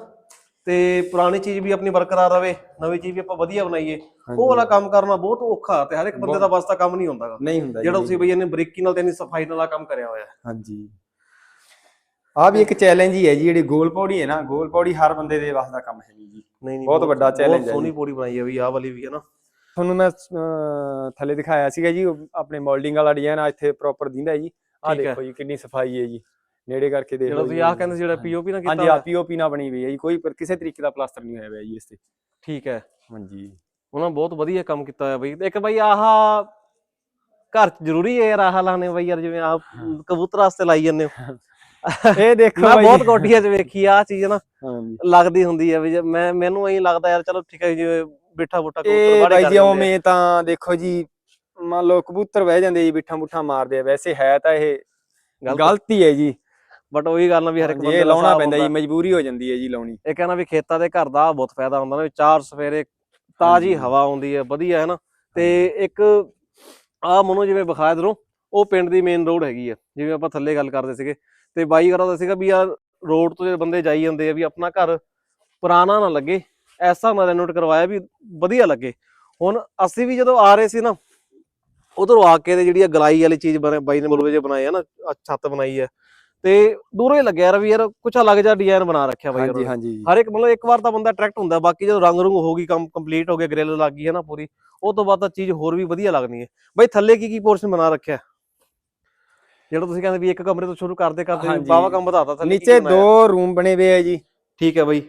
ਤੇ ਪੁਰਾਣੀ ਚੀਜ਼ ਵੀ ਆਪਣੀ ਬਰਕਰਾਰ ਰਵੇ ਨਵੀਂ ਚੀਜ਼ ਵੀ ਆਪਾਂ ਵਧੀਆ ਬਣਾਈਏ। ਉਹ ਵਾਲਾ ਕੰਮ ਕਰਨਾ ਬਹੁਤ ਔਖਾ ਤੇ ਹਰ ਇੱਕ ਬੰਦੇ ਦਾ ਵਾਸਤਾ ਕੰਮ ਨਹੀਂ ਹੁੰਦਾ। ਨਹੀਂ ਹੁੰਦਾ ਜਿਹੜਾ ਤੁਸੀਂ ਬਈ ਇਹਨੇ ਬਰੀਕੀ ਨਾਲ ਤੇ ਇੰਨੀ ਸਫ਼ਾਈ ਨਾਲ ਆਹ ਕੰਮ ਕਰਿਆ ਹੋਇਆ। ਹਾਂਜੀ। ਆ ਵੀ ਇੱਕ ਚੈਲੰਜ ਹੀ ਹੈ ਜੀ ਜਿਹੜੀ ਗੋਲ ਪੌੜੀ ਹੈ ਨਾ ਗੋਲ ਪੌੜੀ ਹਰ ਬੰਦੇ ਦੇ ਵੱਸ ਦਾ ਕੰਮ ਹੈ ਜੀ ਨਹੀਂ ਨਹੀਂ ਬਹੁਤ ਵੱਡਾ challenge ਹੈ ਬਹੁਤ ਸੋਹਣੀ ਜੀ। ਪੌੜੀ ਬਣਾਈ ਹੈ ਵੀ ਆਹ ਵਾਲੀ ਵੀ ਹੈ ਨਾ। ਤੁਹਾਨੂੰ ਮੈਂ ਅਹ, ਥੱਲੇ ਦਿਖਾਇਆ ਸੀਗਾ ਜੀ ਉਹ ਆਪਣੇ ਮੋਲਡਿੰਗ ਵਾਲਾ ਡਿਜ਼ਾਈਨ ਆ ਇੱਥੇ ਪ੍ਰੋਪਰ ਦਿੰਦਾ ਹੈ ਜੀ। ਆ ਠੀਕ ਹੈ। ਦੇਖੋ ਜੀ ਕਿੰਨੀ ਸਫ਼ਾਈ ਹੈ ਜੀ। ਨੇੜੇ ਕਰਕੇ ਦੇਖ ਜਿਹੜਾ ਲਓ ਤੁਸੀਂ ਜੀ। ਆਹ ਕਹਿੰਦੇ ਸੀ ਜਿਹੜਾ ਪੀਓਪੀ ਨਾ ਕੀਤਾ ਹਾਂਜੀ ਆ ਹੋਇਆ। ਪੀਓਪੀ ਨਾਲ ਬਣੀ ਹੋਈ ਹੈ ਜੀ। ਕੋਈ ਪਰ ਕਿਸੇ ਤਰੀਕੇ ਦਾ ਪਲਾਸਟਰ ਨਹੀਂ ਹੋਇਆ ਹੋਇਆ ਜੀ ਇਸ ਤੇ। ਠੀਕ ਹੈ। ਹਾਂਜੀ। ਉਹਨਾਂ ਬਹੁਤ ਵਧੀਆ ਕੰਮ ਕੀਤਾ ਹੋਇਆ ਬਈ। ਇੱਕ ਬਈ ਆਹ ਘਰ ਚ ਜ਼ਰੂਰੀ ਹੈ ਯਾਰ ਆਹ ਲਾਣੇ ਬਈ ਯਾਰ ਜਿਵੇਂ ਆਹ ਕਬੂਤਰ ਵਾਸਤੇ ਲਾਈ ਜਾਂਦੇ ਹੋ। ਇਹ ਦੇਖੋ ਮੈਂ ਬਾਈ ਬਹੁਤ ਜੀ। ਕੋਠੀਆਂ 'ਚ ਵੇਖੀ ਆ ਚੀਜ਼ ਨਾ ਹਾਂਜੀ ਲੱਗਦੀ ਹੁੰਦੀ ਹੈ ਵੀ ਜੇ ਮੈਂ ਮੈਨੂੰ ਐਂ ਲੱਗਦਾ ਯਾਰ ਚਲੋ ਠੀਕ ਹੈ ਜਿਵੇਂ ਬਿਠਾ ਬੁੱਟਾ ਕਬੂਤਰ ਬਾੜੇ ਬਾਈ ਕਰ ਜੀ ਜਾਂਦੇ ਆ। ਉਵੇਂ ਤਾਂ ਦੇਖੋ ਜੀ ਮੰਨ ਲਓ ਕਬੂਤਰ ਬਹਿ ਜਾਂਦੇ ਜੀ ਬਿੱਠਾ ਮੁੱਠਾ ਮਾਰਦੇ ਆ ਵੈਸੇ ਹੈ ਤਾਂ ਇਹ ਗਲਤ। ਹੈ ਜੀ ਬਟ ਉਹੀ ਗੱਲ ਨਾ ਵੀ ਹਰ ਇੱਕ ਬੰਦੇ ਲਾਉਣਾ ਪੈਂਦਾ ਜੀ। ਮਜਬੂਰੀ ਹੋ ਜਾਂਦੀ ਹੈ ਜੀ ਲਾਉਣੀ ਇਹ ਕਹਿੰਦਾ ਵੀ ਖੇਤਾਂ ਦੇ ਘਰ ਦਾ ਬਹੁਤ ਫਾਇਦਾ ਹੁੰਦਾ ਨਾ ਚਾਰ ਸਵੇਰੇ ਤਾਜ਼ੀ। ਹਵਾ ਆਉਂਦੀ ਹੈ ਵਧੀਆ ਹੈ ਨਾ ਤੇ ਇੱਕ ਆ ਮਨੋ ਜਿਵੇਂ ਇਧਰੋਂ ਉਹ ਪਿੰਡ ਦੀ ਮੇਨ ਰੋਡ ਹੈਗੀ ਆ ਜਿਵੇਂ ਆਪਾਂ ਥੱਲੇ ਗੱਲ ਕਰਦੇ ਸੀਗੇ ਤੇ ਬਾਈ ਕਰਦਾ ਸੀਗਾ ਵੀ ਯਾਰ ਰੋਡ ਤੋਂ ਜਿਹੜੇ ਬੰਦੇ ਜਾਈ ਜਾਂਦੇ ਆ ਵੀ ਆਪਣਾ ਘਰ ਪੁਰਾਣਾ ਨਾ ਲੱਗੇ ਐਸਾ ਨਾ ਰੈਨੋਟ ਕਰਵਾਇਆ ਵੀ ਵਧੀਆ ਲੱਗੇ। ਹੁਣ ਅਸੀਂ ਵੀ ਜਦੋਂ ਆ ਰਹੇ ਸੀ ਨਾ ਉਧਰੋਂ ਆ ਕੇ ਤੇ ਜਿਹੜੀ ਆ ਗਲਾਈ ਵਾਲੀ ਚੀਜ਼ ਬਣੇ ਬਾਈ ਨੇ ਮਲੂਏ ਜੇ ਬਣਾਏ ਆ ਨਾ ਆਹ ਛੱਤ ਬਣਾਈ ਹੈ ਤੇ ਦੂਰੋਂ ਹੀ ਲੱਗਿਆ ਯਾਰ ਵੀ ਯਾਰ ਕੁਛ ਅਲੱਗ ਜਿਹਾ ਡਿਜ਼ਾਈਨ ਬਣਾ ਰੱਖਿਆ ਬਾਈ ਹਾਂਜੀ। ਹਾਂਜੀ। ਹਰ ਇੱਕ ਮਤਲਬ ਇੱਕ ਵਾਰ ਤਾਂ ਬੰਦਾ ਅਟਰੈਕਟ ਹੁੰਦਾ ਬਾਕੀ ਜਦੋਂ ਰੰਗ ਰੁੰਗ ਹੋ ਗਈ ਕੰਮ ਕੰਪਲੀਟ ਹੋ ਗਿਆ ਗ੍ਰਿਲ ਲੱਗ ਗਈ ਹੈ ਨਾ ਪੂਰੀ ਉਹ ਤੋਂ ਬਾਅਦ ਤਾਂ ਚੀਜ਼ ਹੋਰ ਵੀ ਵਧੀਆ ਲੱਗਣੀ ਹੈ। ਬਈ ਥੱਲੇ ਕੀ ਕੀ ਪੋਰਸ਼ਨ ਬਣਾ ਰੱਖਿਆ? ਜਿਹੜਾ ਤੁਸੀਂ ਕਹਿੰਦੇ ਵੀ ਇੱਕ ਕਮਰੇ ਤੋਂ ਸ਼ੁਰੂ ਕਰਦੇ ਕਰਦੇ ਹਾਂਜੀ। ਬਾਵਾ ਕੰਮ ਵਧਾਤਾ ਥੱਲੇ ਬਣਾਇਆ? ਦੋ ਰੂਮ ਬਣੇ ਹੋਏ ਆ ਜੀ। ਠੀਕ ਹੈ ਬਈ।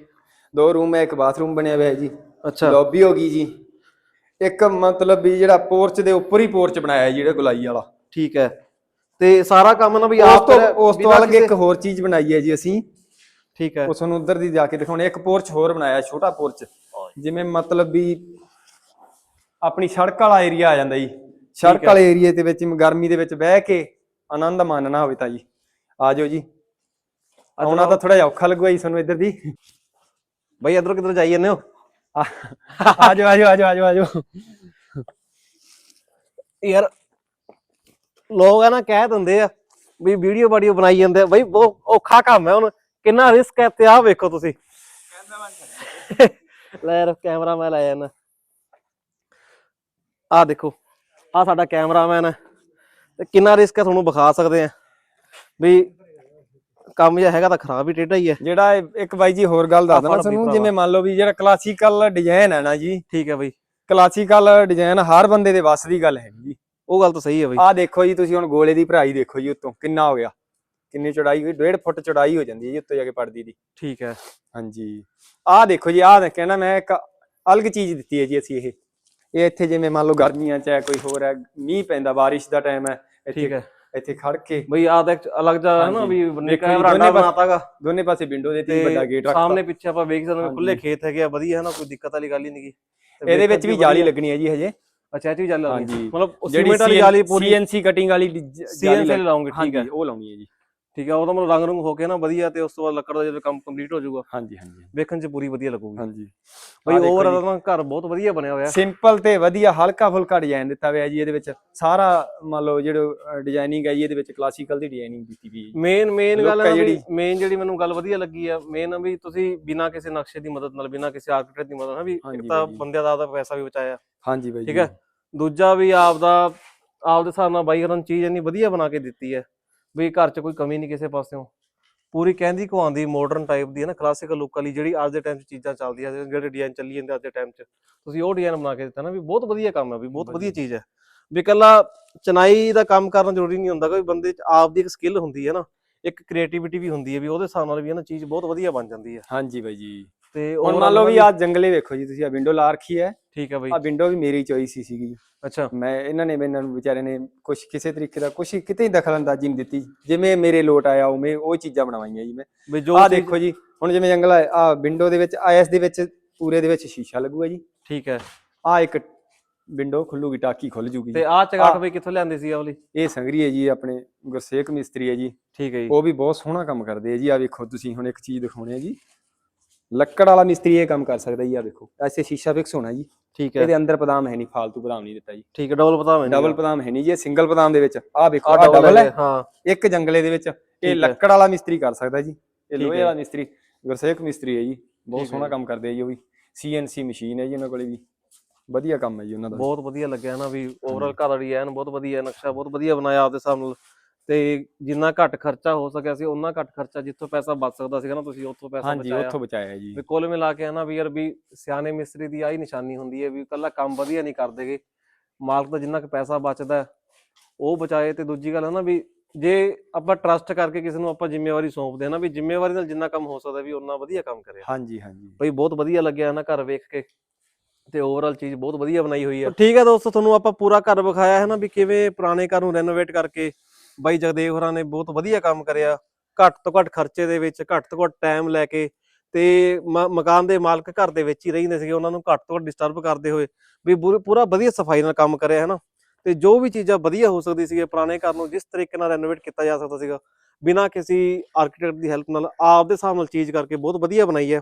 ਦੋ ਰੂਮ ਹੈ ਇੱਕ ਬਾਥਰੂਮ ਬਣਿਆ ਹੋਇਆ ਹੈ ਜੀ। ਅੱਛਾ। ਲੌਬੀ ਹੋ ਗਈ ਜੀ। ਇੱਕ ਮਤਲਬ ਵੀ ਜਿਹੜਾ ਪੋਰਚ ਦੇ ਉੱਪਰ ਹੀ ਪੋਰਚ ਬਣਾਇਆ ਹੈ ਜਿਹੜਾ ਗੁਲਾਈ ਵਾਲਾ। ਠੀਕ ਹੈ। ਤੇ ਸਾਰਾ ਕੰਮ ਨਾ ਵੀ ਉਸ ਆਪ ਤੋਂ ਕਰਿਆ, ਉਸ ਤੋਂ ਬਿਨਾਂ ਅਲੱਗ ਇੱਕ ਕਿਸੇ- ਹੋਰ ਚੀਜ਼ ਬਣਾਈ ਹੈ ਜੀ ਅਸੀਂ। ਠੀਕ ਹੈ। ਉਹ ਤੁਹਾਨੂੰ ਉਧਰ ਦੀ ਜਾ ਕੇ ਦਿਖਾਉਣੇ ਇੱਕ ਪੋਰਚ ਹੋਰ ਬਣਾਇਆ ਛੋਟਾ ਪੋਰਚ। ਜਿਵੇਂ ਮਤਲਬ ਵੀ ਆਪਣੀ ਸੜਕ ਵਾਲਾ ਏਰੀਆ ਆ ਜਾਂਦਾ ਜੀ। ਸੜਕ। ਵਾਲੇ ਏਰੀਏ ਦੇ ਵਿੱਚ ਗਰਮੀ ਦੇ ਵਿੱਚ ਬਹਿ ਕੇ ਆਨੰਦ ਮਾਣਨਾ ਹੋਵੇ ਤਾਂ ਜੀ ਆ ਜਾਓ ਜੀ। ਆਉਣਾ ਤਾਂ ਥੋੜਾ ਜਿਹਾ ਔਖਾ ਲੱਗੂਗਾ ਜੀ ਤੁਹਾਨੂੰ ਇੱਧਰ ਦੀ। ਬਈ ਇਧਰੋਂ ਕਿਧਰ ਜਾਈ ਜਾਂਦੇ ਹੋ? ਆ ਆ ਜਾਓ ਆ ਜਾਓ ਆ ਜਾਓ ਆ ਜਾਓ ਆ ਜਾਓ। ਯਾਰ ਲੋਕ ਆ ਨਾ ਕਹਿ ਦਿੰਦੇ ਆ ਵੀ ਵੀਡੀਓ ਬਾਡੀਓ ਬਣਾਈ ਜਾਂਦੇ ਆ। ਬਈ ਬਹੁਤ ਔਖਾ ਕੰਮ ਹੈ ਹੁਣ। ਕਿੰਨਾ ਰਿਸਕ ਹੈ ਤੇ ਆਹ ਵੇਖੋ ਤੁਸੀਂ। ਲੈ ਯਾਰ ਕੈਮਰਾ ਮੈਂ ਲੈ ਜਾਣਾ ਆਹ ਦੇਖੋ ਆਹ ਸਾਡਾ ਕੈਮਰਾਮੈਨ ਹੈ। ਤੇ ਕਿੰਨਾ ਰਿਸਕ ਹੈ ਤੁਹਾਨੂੰ ਵਿਖਾ ਸਕਦੇ ਆ? ਵੀ ਕੰਮ ਜਿਹਾ ਹੈਗਾ ਤਾਂ ਖਰਾਬ ਹੀ ਟੇਢਾ ਹੀ ਹੈ ਜਿਹੜਾ ਇੱਕ ਬਾਈ ਜੀ ਹੋਰ ਗੱਲ ਦੱਸ ਦਣਾ ਤੁਹਾਨੂੰ। ਜਿਵੇਂ ਮੰਨ ਲਓ ਵੀ ਜਿਹੜਾ ਕਲਾਸੀਕਲ ਡਿਜ਼ਾਈਨ ਹੈ ਨਾ ਜੀ ਠੀਕ ਹੈ ਬਈ। ਕਲਾਸੀਕਲ ਡਿਜ਼ਾਈਨ ਹਰ ਬੰਦੇ ਦੇ ਵੱਸ ਦੀ ਗੱਲ ਹੈ ਜੀ। ਉਹ ਗੱਲ ਤਾਂ ਸਹੀ ਹੈ ਬਈ। ਆਹ ਦੇਖੋ ਜੀ ਤੁਸੀਂ ਹੁਣ ਗੋਲੇ ਦੀ ਭਰਾਈ ਦੇਖੋ ਜੀ ਉੱਤੋਂ ਕਿੰਨਾ ਹੋ ਗਿਆ। ਕਿੰਨੀ ਚੌੜਾਈ ਹੋਈ 1.5 ਫੁੱਟ ਚੌੜਾਈ ਹੋ ਜਾਂਦੀ ਹੈ ਜੀ ਉੱਤੇ ਜਾ ਕੇ ਪੜਦੀ ਦੀ। ਠੀਕ ਹੈ ਹਾਂਜੀ। ਆਹ ਦੇਖੋ ਜੀ ਆਹ ਕਹਿਣਾ ਮੈਂ ਇੱਕ ਅਲੱਗ ਚੀਜ਼ ਦਿੱਤੀ ਹੈ ਜੀ ਅਸੀਂ ਇਹ। ਇਹ ਇੱਥੇ ਜਿਵੇਂ ਮੰਨ ਲਓ ਗਰਮੀਆਂ ਚ ਹੈ ਕੋਈ ਹੋਰ ਹੈ ਮੀਂਹ ਪੈਂਦਾ ਬਾਰਿਸ਼ ਦਾ ਟਾਈਮ ਹੈ। ਠੀਕ ਹੈ। ਇੱਥੇ ਖੜ ਕੇ ਬਈ ਆ ਤਾਂ ਇੱਕ ਅਲੱਗ ਜਾ ਹੈ ਨਾ। ਵੀ ਨਿੱਕਾ ਬਰਾਂਡਾ ਬਣਾਤਾਗਾ ਦੋਨੇ ਪਾਸੇ ਵਿੰਡੋ ਦੇ ਤੇ ਵੱਡਾ ਗੇਟ ਰੱਖਤਾ। ਸਾਹਮਣੇ ਪਿੱਛੇ ਆਪਾਂ ਵੇਖ ਸਕਦੇ ਹਾਂ। ਖੁੱਲੇ ਖੇਤ ਹੈਗੇ ਆ ਵਧੀਆ ਹੈ ਨਾ ਕੋਈ ਦਿੱਕਤ ਵਾਲੀ ਗੱਲ ਹੀ ਨਹੀਂਗੀ ਇਹਦੇ ਵਿੱਚ ਵੀ ਜਾਲੀ ਲੱਗਣੀ ਹੈ ਜੀ ਹਜੇ। ਅੱਛਾ ਇਹ ਵੀ ਜਾਲੀ ਹਾਂਜੀ। ਮਤਲਬ ਸੀਮੈਂਟ ਵਾਲੀ ਜਾਲੀ ਪੂਰੀ ਸੀਐਨਸੀ ਕਟਿੰਗ ਵਾਲੀ ਸੀਐਨਸੀ ਲਾਉਂਗੇ ਠੀਕ ਹੈ। ਉਹ ਲਾਉਣੀ ਹੈ ਜੀ। ਠੀਕ ਹੈ ਉਹਦਾ ਮਤਲਬ ਰੰਗ ਰੰਗ ਹੋ ਕੇ ਨਾ ਵਧੀਆ ਤੇ ਉਸ ਤੋਂ ਬਾਅਦ ਲੱਕੜ ਦਾ ਜਦੋਂ ਕੰਮ ਕੰਪਲੀਟ ਹੋ ਜਾਊਗਾ ਹਾਂਜੀ ਹਾਂਜੀ। ਵੇਖਣ 'ਚ ਪੂਰੀ ਵਧੀਆ ਲੱਗੂਗੀ। ਹਾਂਜੀ। ਬਈ ਓਵਰਆਲ। ਤਾਂ ਘਰ ਬਹੁਤ ਵਧੀਆ ਬਣਿਆ ਹੋਇਆ। ਸਿੰਪਲ ਤੇ ਵਧੀਆ ਹਲਕਾ ਫੁਲਕਾ ਡਿਜ਼ਾਈਨ ਦਿੱਤਾ ਹੋਇਆ ਜੀ ਇਹਦੇ ਵਿੱਚ ਸਾਰਾ ਮੰਨ ਲਓ ਜਿਹੜਾ ਡਿਜ਼ਾਈਨਿੰਗ ਹੈ ਜੀ ਇਹਦੇ ਵਿੱਚ ਕਲਾਸੀਕਲ ਦੀ ਡਿਜ਼ਾਈਨਿੰਗ ਦਿੱਤੀ ਵੀ ਹੈ ਮੇਨ ਮੇਨ ਗੱਲ ਆ ਹੈ ਜਿਹੜੀ। ਮੇਨ ਜਿਹੜੀ ਮੈਨੂੰ ਗੱਲ ਵਧੀਆ ਲੱਗੀ ਆ ਮੇਨ ਵੀ ਤੁਸੀਂ ਬਿਨਾਂ ਕਿਸੇ ਨਕਸ਼ੇ ਦੀ ਮਦਦ ਨਾਲ ਬਿਨਾਂ ਕਿਸੇ ਆਰਕੀਟੈਕਟ ਦੀ ਮਦਦ ਨਾਲ ਵੀ ਇੱਕ ਤਾਂ। ਬੰਦਿਆਂ ਦਾ ਆਪਦਾ ਪੈਸਾ ਵੀ ਬਚਾਇਆ। ਹਾਂਜੀ ਬਾਈ ਠੀਕ। ਹੈ ਦੂਜਾ ਵੀ ਆਪਦਾ ਆਪਦੇ ਹਿਸਾਬ ਨਾਲ ਬਾਈ ਹਰਨ ਚੀਜ਼ ਇੰਨੀ ਵਧੀਆ ਬਣਾ ਕੇ ਦਿੱਤੀ ਹੈ। ਵੀ ਘਰ 'ਚ ਕੋਈ ਕਮੀ ਨਹੀਂ ਕਿਸੇ ਪਾਸਿਓਂ। ਪੂਰੀ ਕਹਿੰਦੀ ਕਵਾਉਂਦੀ ਮਾਡਰਨ ਟਾਈਪ ਦੀ ਹੈ ਨਾ ਕਲਾਸੀਕਲ ਲੁੱਕ ਵਾਲੀ ਜਿਹੜੀ ਅੱਜ ਦੇ ਟਾਈਮ 'ਚ ਚੀਜ਼ਾਂ ਚੱਲਦੀਆਂ ਜਿਹੜੇ ਡਿਜ਼ਾਈਨ ਚੱਲੀ ਜਾਂਦੇ ਅੱਜ ਦੇ ਟਾਈਮ 'ਚ। ਤੁਸੀਂ ਉਹ ਡਿਜ਼ਾਈਨ ਬਣਾ ਕੇ ਦਿੱਤਾ ਨਾ ਵੀ ਬਹੁਤ ਵਧੀਆ ਕੰਮ ਹੈ ਵੀ ਬਹੁਤ ਵਧੀਆ। ਚੀਜ਼ ਹੈ। ਵੀ ਇਕੱਲਾ ਚਨਾਈ ਦਾ ਕੰਮ ਕਰਨਾ ਜ਼ਰੂਰੀ ਨਹੀਂ ਹੁੰਦਾ ਕੋਈ ਬੰਦੇ 'ਚ ਆਪ ਦੀ ਇੱਕ ਸਕਿੱਲ ਹੁੰਦੀ ਹੈ ਨਾ ਇੱਕ ਕ੍ਰੀਏਟੀਵਿਟੀ ਵੀ ਹੁੰਦੀ ਹੈ ਵੀ ਉਹਦੇ ਹਿਸਾਬ ਨਾਲ ਵੀ ਹੈ ਨਾ ਚੀਜ਼ ਬਹੁਤ ਵਧੀਆ ਬਣ ਜਾਂਦੀ ਹੈ। ਹਾਂਜੀ ਬਾਈ ਜੀ। ਤੇ ਹੁਣ ਮੰਨ ਲਓ ਵੀ ਆ ਜੰਗਲੇ ਵੇਖੋ ਜੀ ਤੁਸੀਂ ਆ ਵਿੰਡੋ ਲਾ ਰੱਖੀ ਹੈ। ਠੀਕ ਹੈ ਬਾਈ। ਆ ਵਿੰਡੋ ਵੀ ਮੇਰੀ ਚੋਇਸ ਹੀ ਸੀਗੀ। ਅੱਛਾ। ਮੈਂ ਇਹਨਾਂ ਨੇ ਇਹਨਾਂ ਨੂੰ ਵਿਚਾਰੇ ਨੇ ਕੁਝ ਕਿਸੇ ਤਰੀਕੇ ਦਾ ਕੁਝ ਕਿਤੇ ਹੀ ਦਖਲ ਅੰਦਾਜ਼ੀ ਨਹੀਂ ਦਿੱਤੀ। ਜਿਵੇਂ ਮੇਰੇ ਲੋਟ ਆਇਆ ਉਵੇਂ ਉਹ ਚੀਜ਼ਾਂ ਬਣਵਾਈਆਂ ਜੀ ਮੈਂ। ਚੀਜ਼- ਦੇਖੋ ਜੀ ਹੁਣ ਜਿਵੇਂ ਜੰਗਲ ਆ ਵਿੰਡੋ ਦੇ ਵਿੱਚ ਆਈਐਸ ਦੇ ਵਿੱਚ ਪੂਰੇ ਦੇ ਵਿੱਚ ਸ਼ੀਸ਼ਾ ਲੱਗੂਗਾ ਜੀ। ਠੀਕ ਹੈ। ਆ ਇੱਕ ਵਿੰਡੋ ਖੁੱਲੂਗੀ ਟਾਕੀ ਖੁੱਲ ਜੂਗੀ ਤੇ ਆਹ ਚਗਾਟ ਬਈ ਕਿੱਥੋਂ ਲਿਆਂਦੀ ਸੀ ਆ ਵਾਲੀ? ਇਹ ਸੰਗਰੀ ਹੈ ਜੀ ਆਪਣੇ ਗੁਰਸੇਖ ਮਿਸਤਰੀ ਹੈ ਜੀ। ਠੀਕ ਹੈ ਜੀ। ਉਹ ਵੀ ਬਹੁਤ ਸੋਹਣਾ ਕੰਮ ਕਰਦੇ ਆ ਜੀ ਆ ਵੇਖੋ ਤੁਸੀਂ ਹੁਣ ਇੱਕ ਚੀਜ਼ ਦਿਖਾਉਣੇ ਆ ਜੀ। ਲੱਕੜ ਵਾਲਾ ਮਿਸਤਰੀ ਇਹ ਕੰਮ ਕਰ ਸਕਦਾ ਜੀ ਆ ਵੇਖੋ ਐਸੇ ਸ਼ੀਸ਼ਾ ਫਿਕਸ ਹੋਣਾ ਜੀ। ਠੀਕ ਹੈ। ਇਹਦੇ ਅੰਦਰ ਪਦਾਮ ਹੈ ਨਹੀਂ ਫਾਲਤੂ ਪਦਾਮ ਨਹੀਂ ਦਿੱਤਾ ਜੀ। ਠੀਕ ਹੈ ਡਬਲ ਪਤਾ ਮੈਨੂੰ ਡਬਲ ਪਦਾਮ ਹੈ ਨਹੀਂ ਜੀ ਇਹ ਸਿੰਗਲ ਪਦਾਮ ਦੇ ਵਿੱਚ। ਆ ਵੇਖੋ ਆ ਡਬਲ ਹੈ। ਹਾਂ। ਇੱਕ ਜੰਗਲੇ ਦੇ ਵਿੱਚ। ਇਹ ਲੱਕੜ ਵਾਲਾ ਮਿਸਤਰੀ ਕਰ ਸਕਦਾ ਜੀ। ਇਹ ਲੋਹੇ। ਵਾਲਾ ਮਿਸਤਰੀ ਗੁਰਸੇਖ ਮਿਸਤਰੀ ਹੈ ਜੀ। ਬਹੁਤ ਸੋਹਣਾ। ਕੰਮ ਕਰਦੇ ਆ ਜੀ ਉਹ ਵੀ। ਸੀਐਨਸੀ ਮਸ਼ੀਨ ਹੈ ਜੀ ਉਹਨਾਂ ਕੋਲੇ ਵੀ। ਵਧੀਆ ਕੰਮ ਹੈ ਜੀ ਉਹਨਾਂ ਦਾ। ਬਹੁਤ ਵਧੀਆ ਲੱਗਿਆ ਨਾ ਵੀ ਓਵਰਆਲ ਘਰ ਵਾਲੀ ਐਨ ਬਹੁਤ ਵਧੀਆ ਨਕਸ਼ਾ ਬਹੁਤ ਵਧੀਆ ਬਣਾਇਆ ਆਪਦੇ ਹਿਸਾਬ ਨਾਲ। ਤੇ ਜਿੰਨਾ ਘੱਟ ਖਰਚਾ ਹੋ ਸਕਿਆ ਸੀ ਉਹਨਾਂ ਘੱਟ ਖਰਚਾ ਜਿੱਥੋਂ ਪੈਸਾ ਬਚ ਸਕਦਾ ਸੀਗਾ ਨਾ ਤੁਸੀਂ ਉੱਥੋਂ ਪੈਸਾ ਹਾਂਜੀ ਬਚਾਇਆ। ਉੱਥੋਂ ਬਚਾਇਆ ਜੀ। ਵੀ ਕੁੱਲ ਮਿਲਾ ਕੇ ਨਾ ਵੀ ਯਾਰ ਵੀ ਸਿਆਣੇ ਮਿਸਤਰੀ ਦੀ ਆਹੀ ਨਿਸ਼ਾਨੀ ਹੁੰਦੀ ਹੈ ਵੀ ਕੱਲਾ ਕੰਮ ਵਧੀਆ ਨਹੀਂ ਕਰਦੇਗੇ ਮਾਲਕ ਦਾ ਜਿੰਨਾ ਕੁ ਪੈਸਾ ਬਚਦਾ ਉਹ ਬਚਾਏ। ਤੇ ਦੂਜੀ ਗੱਲ ਹੈ ਨਾ ਵੀ ਜੇ ਆਪਾਂ ਟਰਸਟ ਕਰਕੇ ਕਿਸੇ ਨੂੰ ਆਪਾਂ ਜ਼ਿੰਮੇਵਾਰੀ ਸੌਂਪਦੇ ਹਾਂ ਨਾ ਵੀ ਜ਼ਿੰਮੇਵਾਰੀ ਨਾਲ ਜਿੰਨਾ ਕੰਮ ਹੋ ਸਕਦਾ ਵੀ ਉਹਨਾਂ ਵਧੀਆ ਕੰਮ ਕਰੇ ਹਾਂਜੀ ਹਾਂਜੀ। ਬਈ ਬਹੁਤ ਵਧੀਆ ਲੱਗਿਆ ਨਾ ਘਰ ਵੇਖ ਕੇ ਤੇ ਓਵਰਆਲ ਚੀਜ਼ ਬਹੁਤ ਵਧੀਆ ਬਣਾਈ ਹੋਈ ਹੈ। ਠੀਕ ਹੈ ਦੋਸਤੋ ਤੁਹਾਨੂੰ ਆਪਾਂ ਪੂਰਾ ਘਰ ਵਿਖਾਇਆ ਹੈ ਨਾ ਵੀ ਕਿਵੇਂ ਪੁਰਾਣੇ ਘਰ ਨੂੰ ਰੈਨੋਵੇਟ ਕਰਕੇ ਬਾਈ ਜਗਦੇਵ ਹੋਰਾਂ ਨੇ ਬਹੁਤ ਵਧੀਆ ਕੰਮ ਕਰਿਆ। ਘੱਟ ਤੋਂ ਘੱਟ ਖਰਚੇ ਦੇ ਵਿੱਚ, ਘੱਟ ਤੋਂ ਘੱਟ ਟਾਈਮ ਲੈ ਕੇ ਤੇ ਮ- ਮਕਾਨ ਦੇ ਮਾਲਕ ਘਰ ਦੇ ਵਿੱਚ ਹੀ ਰਹਿੰਦੇ ਸੀਗੇ। ਉਹਨਾਂ ਨੂੰ ਘੱਟ ਤੋਂ ਘੱਟ ਡਿਸਟਰਬ ਕਰਦੇ ਹੋਏ ਵੀ ਪੂਰੀ- ਪੂਰਾ ਵਧੀਆ ਸਫ਼ਾਈ ਨਾਲ ਕੰਮ ਕਰਿਆ ਹੈ ਨਾ ਤੇ ਜੋ ਵੀ ਚੀਜ਼ਾਂ ਵਧੀਆ ਹੋ ਸਕਦੀ ਸੀਗੇ ਪੁਰਾਣੇ ਘਰ ਨੂੰ, ਜਿਸ ਤਰੀਕੇ ਨਾਲ ਰੈਨੋਵੇਟ ਕੀਤਾ ਜਾ ਸਕਦਾ ਸੀਗਾ, ਬਿਨਾਂ ਕਿਸੇ ਆਰਕੀਟੈਕਟ ਦੀ ਹੈਲਪ ਨਾਲ ਆਪ ਦੇ ਹਿਸਾਬ ਨਾਲ ਚੀਜ਼ ਕਰਕੇ ਬਹੁਤ ਵਧੀਆ ਬਣਾਈ ਹੈ।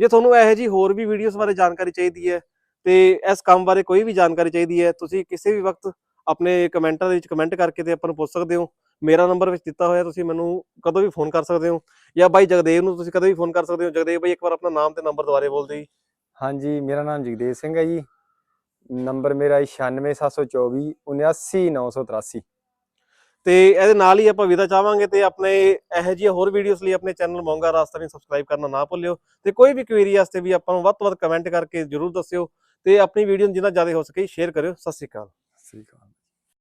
ਜੇ ਤੁਹਾਨੂੰ ਇਹੋ ਜੀ ਹੋਰ ਵੀ ਵੀਡੀਓਜ਼ ਬਾਰੇ ਜਾਣਕਾਰੀ ਚਾਹੀਦੀ ਹੈ ਤੇ ਇਸ ਕੰਮ ਬਾਰੇ ਕੋਈ ਵੀ ਜਾਣਕਾਰੀ ਚਾਹੀਦੀ ਹੈ, ਤੁਸੀਂ ਕਿਸੇ ਵੀ ਵਕਤ ਆਪਣੇ ਕਮੈਂਟਾਂ ਦੇ ਵਿੱਚ ਕਮੈਂਟ ਕਰਕੇ ਤੇ ਆਪਾਂ ਨੂੰ ਪੁੱਛ ਸਕਦੇ ਹੋ। ਮੇਰਾ ਨੰਬਰ ਵਿੱਚ ਦਿੱਤਾ ਹੋਇਆ ਤੁਸੀਂ ਮੈਨੂੰ ਕਦੋਂ ਵੀ ਫੋਨ ਕਰ ਸਕਦੇ ਹੋ। ਜਾਂ ਬਾਈ ਜਗਦੇਵ ਨੂੰ ਤੁਸੀਂ ਕਦੋਂ ਵੀ ਫੋਨ ਕਰ ਸਕਦੇ ਹੋ। ਜਗਦੇਵ ਬਾਈ ਇੱਕ ਵਾਰ ਆਪਣਾ ਨਾਮ ਤੇ ਨੰਬਰ ਦੁਬਾਰੇ ਬੋਲ ਦਿਓ ਜੀ। ਹਾਂਜੀ ਮੇਰਾ ਨਾਮ ਜਗਦੇਵ ਸਿੰਘ ਹੈ ਜੀ। ਨੰਬਰ ਮੇਰਾ 96724 79983 ਤੇ ਇਹਦੇ ਨਾਲ ਹੀ ਆਪਾਂ ਵਿਦਾ ਚਾਹਾਂਗੇ ਤੇ ਆਪਣੇ ਇਹੋ ਜਿਹੇ ਹੋਰ ਵੀਡੀਓਜ਼ ਲਈ ਆਪਣੇ ਚੈਨਲ ਮੋਂਗਾ ਰਾਸਤਾ ਨੂੰ ਸਬਸਕ੍ਰਾਈਬ ਕਰਨਾ ਨਾ ਭੁੱਲਿਓ। ਤੇ ਕੋਈ ਵੀ ਕੁਐਰੀ ਵਾਸਤੇ ਵੀ ਆਪਾਂ ਨੂੰ ਵੱਧ ਤੋਂ ਵੱਧ ਕਮੈਂਟ ਕਰਕੇ ਜਰੂਰ ਦੱਸਿਓ। ਤੇ ਆਪਣੀ ਵੀਡੀਓ ਨੂੰ ਜਿੰਨਾ ਜ਼ਿਆਦਾ ਹੋ ਸਕੇ ਸ਼ੇਅਰ ਕਰਿਓ। ਸਤਿ ਸ਼੍ਰੀ ਅਕਾਲ। ਸਹੀ ਗੱਲ